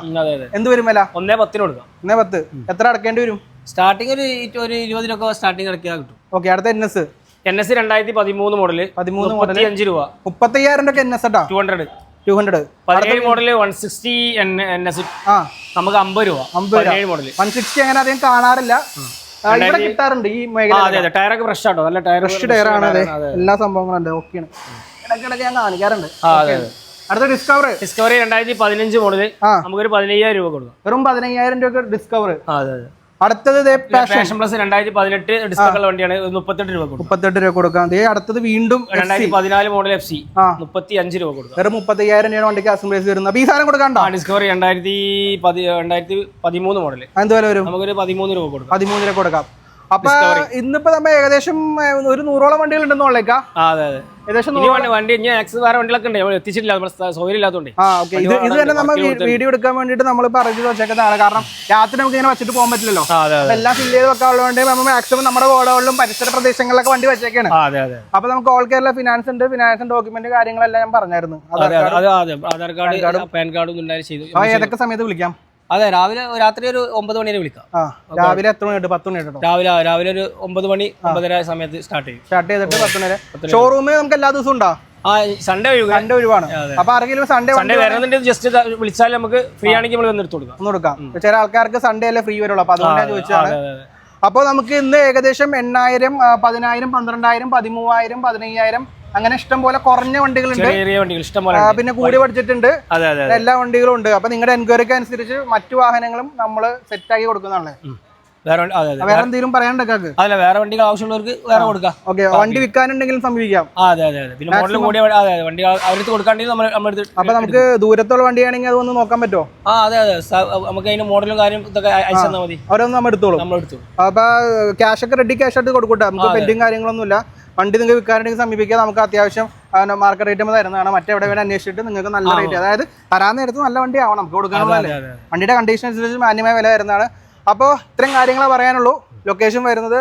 എന്ത് വരും വില? ഒന്നേ പത്തിന് കൊടുക്കാം. ഒന്നേ പത്ത്. എത്ര അടക്കേണ്ടി വരും? സ്റ്റാർട്ടിങ് ഒരു ഇരുപതിനൊക്കെ സ്റ്റാർട്ടിങ് അടക്കിയാൽ കിട്ടും. ഓക്കെ അടുത്ത എൻ എസ് എൻ എസ് രണ്ടായിരത്തി പതിമൂന്ന് മോഡൽ പതിമൂന്ന് അഞ്ച് രൂപ. മുപ്പത്തയ്യായിരം N S two hundred two hundred പതിനേഴ് model one sixty N N S ആ. നമുക്ക് അമ്പത് രൂപ. അമ്പത് മോഡൽ വൺ സിക്സ്റ്റി അങ്ങനെ അധികം കാണാറില്ല. ഇവിടെ കിട്ടാറുണ്ട് ഈ മേഖല ടയറൊക്കെ ഫ്രഷ് ആട്ടോ. നല്ല ടയർ ഫ്രഷ് ടയർ ആണ് അതെ. എല്ലാ സംഭവങ്ങളും ഉണ്ട്. ഓക്കെയാണ്. ഇടയ്ക്കിടയ്ക്ക് ഞാൻ കാണിക്കാറുണ്ട്. ആ അതെ അതെ. അടുത്ത ഡിസ്കവർ ഡിസ്കവറി രണ്ടായിരത്തി പതിനഞ്ച് മോഡൽ. നമുക്കൊരു പതിനയ്യായിരം രൂപ കൊടുക്കാം. വെറും പതിനയ്യായിരം രൂപ ഡിസ്കവർ അതെ അതെ. അടുത്തത് പാഷൻ പ്ലസ് രണ്ടായിരത്തി പതിനെട്ട് ഡിസ്കൗണ്ട് വണ്ടിയാണ്. മുപ്പത്തെട്ട് രൂപ കൊടുക്കും. മുപ്പത്തെട്ട് രൂപ കൊടുക്കാം. ദേ അടുത്തത് വീണ്ടും രണ്ടായിരത്തി പതിനാല് മോഡൽ എഫ് സി മുപ്പത്തി അഞ്ച് രൂപ കൊടുക്കാം. വെറും മുപ്പത്തയ്യായിരം രൂപ വണ്ടിക്ക് അസം പ്രൈസ് വരുന്നത്. അപ്പൊ ഈ സാധനം കൊടുക്കാണ്ടോ? ഡിസ്കവറി രണ്ടായിരത്തി രണ്ടായിരത്തി പതിമൂന്ന് മോഡൽ എന്ത് വില വരും? നമുക്കൊരു പതിമൂന്ന് രൂപ കൊടുക്കാം. പതിമൂന്ന് രൂപ കൊടുക്കാം. അപ്പൊ ഇന്നിപ്പോ നമ്മ ഏകദേശം ഒരു നൂറോളം വണ്ടികൾ ഉണ്ടെന്നുള്ളേക്കാ ആ അതെ അതെ. ഏകദേശം വണ്ടി ഇനി ആക്സസ് വേറെ വണ്ടികളൊക്കെ ഉണ്ട്. നമ്മൾ എത്തിച്ചിട്ടില്ല നമ്മൾ സൗകര്യം ഇല്ലാത്തതുകൊണ്ട് ആ ഓക്കെ. ഇത് ഇത് തന്നെ നമ്മൾ വീഡിയോ എടുക്കാൻ വേണ്ടിയിട്ട് നമ്മൾ പറഞ്ഞു വെച്ചേക്കുന്നതാണ് കാരണം രാത്രി നമുക്ക് ഇങ്ങനെ വെച്ചിട്ട് പോകാൻ പറ്റില്ലല്ലോ. എല്ലാം ഫില്ല് ചെയ്ത് വെക്കാനുള്ളതുകൊണ്ട് നമ്മൾ മാക്സിമം നമ്മുടെ ഗോഡൌണിലും പരിസര പ്രദേശങ്ങളിലൊക്കെ വണ്ടി വെച്ചേക്കാണ്. അപ്പൊ നമുക്ക് ഓൾ കേരള ഫിനാൻസ് ഉണ്ട്. ഫിനാൻസ് ഡോക്യുമെന്റ് കാര്യങ്ങളെല്ലാം ഞാൻ പറഞ്ഞായിരുന്നു. ആധാർ കാർഡ് പാൻ കാർഡ് ചെയ്തു. ഏതൊക്കെ സമയത്ത് വിളിക്കാം? അതെ രാവിലെ രാത്രി ഒരു ഒമ്പത് മണി വരെ വിളിക്കാം. രാവിലെ എത്ര മണി പത്ത് മണി രാവിലെ രാവിലെ ഒരു ഒമ്പത് മണി ഒമ്പതര സമയത്ത് സ്റ്റാർട്ട് ചെയ്യും. സ്റ്റാർട്ട് ചെയ്തിട്ട് പത്ത് മണി വരെ ഷോറൂമിൽ നമുക്ക് എല്ലാ ദിവസവും ഉണ്ടോ? ആ സൺഡേ ഒഴിവ്. സൺഡേ ഒഴിവാണ്. അപ്പൊ ആരെങ്കിലും സൺഡേ സൺഡേ വരണമെന്നുണ്ടെങ്കിൽ ജസ്റ്റ് വിളിച്ചാൽ നമുക്ക് ഫ്രീ ആണെങ്കിൽ നമ്മൾ വന്നെടുത്ത് കൊടുക്കാം. ഒന്ന് കൊടുക്കാം. ചില ആൾക്കാർക്ക് സൺഡേ അല്ലേ ഫ്രീ വരുള്ളൂ. അപ്പൊ അതുകൊണ്ട് ചോദിച്ചാണ്. അപ്പോൾ നമുക്ക് ഇന്ന് ഏകദേശം എണ്ണായിരം പതിനായിരം പന്ത്രണ്ടായിരം പതിമൂവായിരം പതിനയ്യായിരം അങ്ങനെ ഇഷ്ടം പോലെ കുറഞ്ഞ വണ്ടികളുണ്ട്. ഉണ്ട്. പിന്നെ കൂടി പഠിച്ചിട്ടുണ്ട്. അതെ അതെ അതെ. എല്ലാ വണ്ടികളും ഉണ്ട്. അപ്പൊ നിങ്ങളുടെ എൻക്വയറിക്ക് അനുസരിച്ച് മറ്റു വാഹനങ്ങളും നമ്മൾ സെറ്റ് ആക്കി കൊടുക്കുന്നതാണ്. വേറെ അതെ അതെ. എന്തെങ്കിലും പറയാണ്ടൊക്കെ അല്ല വേറെ വണ്ടികൾ ആവശ്യമുള്ളവർക്ക് വേറെ കൊടുക്കാം. ഓക്കെ. വണ്ടി വിൽക്കാനുണ്ടെങ്കിലും സമീപിക്കാം അതെ അതെ അതെ. പിന്നെ മോഡൽ കൂടിയ അതെ അതെ. വണ്ടി അവർക്ക് കൊടുക്കാണ്ടെങ്കിൽ നമ്മൾ നമ്മുടെ അപ്പൊ നമുക്ക് ദൂരത്തുള്ള വണ്ടിയാണെങ്കിൽ അതൊന്ന് നോക്കാൻ പറ്റുമോ ആ അതെ അതെ. നമുക്ക് അതിന്റെ മോഡലും കാര്യം ഇതൊക്കെ അയ- അയച്ചു തന്നാൽ മതി. അവരൊന്നും നമ്മൾ എടുത്തോളൂ നമ്മൾ എടുത്തു അപ്പൊ ക്യാഷ് ഒക്കെ റെഡി ക്യാഷ് ആയിട്ട് കൊടുക്കട്ടെ. നമുക്ക് പെൻഡിങ് കാര്യങ്ങളൊന്നുമില്ല. വണ്ടി നിങ്ങൾക്ക് വിൽക്കാരുണ്ടെങ്കിൽ സമീപിക്കുക. നമുക്ക് അത്യാവശ്യം മാർക്കറ്റ് റേറ്റ് തരുന്നതാണ്. മറ്റെവിടെ വേണേ അന്വേഷിച്ചിട്ട് നിങ്ങൾക്ക് നല്ല റേറ്റ് അതായത് തരാൻ നേരത്ത് നല്ല വണ്ടി ആവണം. നമുക്ക് കൊടുക്കാനുള്ളതല്ലേ വണ്ടിയുടെ കണ്ടീഷൻ അനുസരിച്ച് മാന്യമായ വില വരുന്നതാണ് അപ്പോൾ ഇത്രയും കാര്യങ്ങളെ പറയാനുള്ളൂ. ലൊക്കേഷൻ വരുന്നത്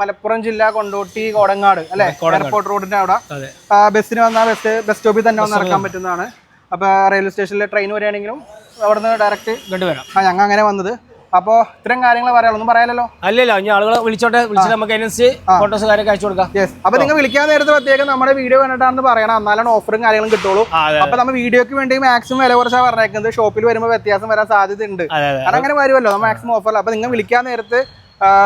മലപ്പുറം ജില്ല കൊണ്ടോട്ടി കോടങ്ങാട് അല്ലെ? എയർപോർട്ട് റോഡിന്റെ അവിടെ. ബസ്സിന് വന്നാൽ ബസ് ബസ് സ്റ്റോപ്പിൽ തന്നെ വന്ന് ഇറക്കാൻ പറ്റുന്നതാണ്. അപ്പോൾ റെയിൽവേ സ്റ്റേഷനിലെ ട്രെയിൻ വരികയാണെങ്കിലും അവിടുന്ന് ഡയറക്റ്റ് കണ്ടുവരാം വരാം. ആ ഞങ്ങൾ അങ്ങനെ വന്നത്. അപ്പോൾ ഇത്രയും കാര്യങ്ങൾ പറയാനുള്ളൂ ഒന്നും പറയാലോ അല്ലല്ലോ ഇനി ആളുകളെ വിളിച്ചോട്ടെ. വിളിച്ചിട്ട് നമുക്ക് അതിനനുസരിച്ച് ഫോട്ടോസ് കാര്യം അയച്ചു കൊടുക്കാം. യെസ് അപ്പോൾ നിങ്ങൾ വിളിക്കാൻ നേരത്തെ പ്രത്യേകം നമ്മുടെ വീഡിയോ കണ്ടിട്ടാണെന്ന് പറയണം. എന്നാലാണ് ഓഫറും കാര്യങ്ങളും കിട്ടുള്ളൂ. അപ്പൊ നമ്മൾ വീഡിയോക്ക് വേണ്ടി മാക്സിമം വില കുറച്ചാ പറഞ്ഞേക്കുന്നത്. ഷോപ്പിൽ വരുമ്പോൾ വ്യത്യാസം വരാൻ സാധ്യത ഉണ്ട് കാരണം അങ്ങനെ വരുമല്ലോ. മാക്സിമം ഓഫർ അപ്പൊ നിങ്ങൾ വിളിക്കാൻ നേരത്ത്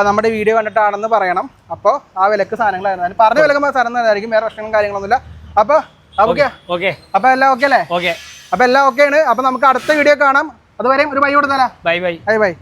നമ്മുടെ വീഡിയോ കണ്ടിട്ടാണെന്ന് പറയണം. അപ്പോൾ ആ വിലക്ക് സാധനങ്ങളായിരുന്നു അതിന് പറഞ്ഞ വിലക്കുമ്പോൾ സാധനം തന്നെയായിരിക്കും വേറെ പ്രശ്നങ്ങളും കാര്യങ്ങളൊന്നുമില്ല. അപ്പോൾ ഓക്കെ ഓക്കെ അപ്പോൾ എല്ലാം ഓക്കെ അല്ലേ? ഓക്കെ അപ്പോൾ എല്ലാം ആണ്. അപ്പോൾ നമുക്ക് അടുത്ത വീഡിയോ കാണാം. അതുവരെയും ഒരു bye കൊടുത്താലാ? Bye bye. Bye bye.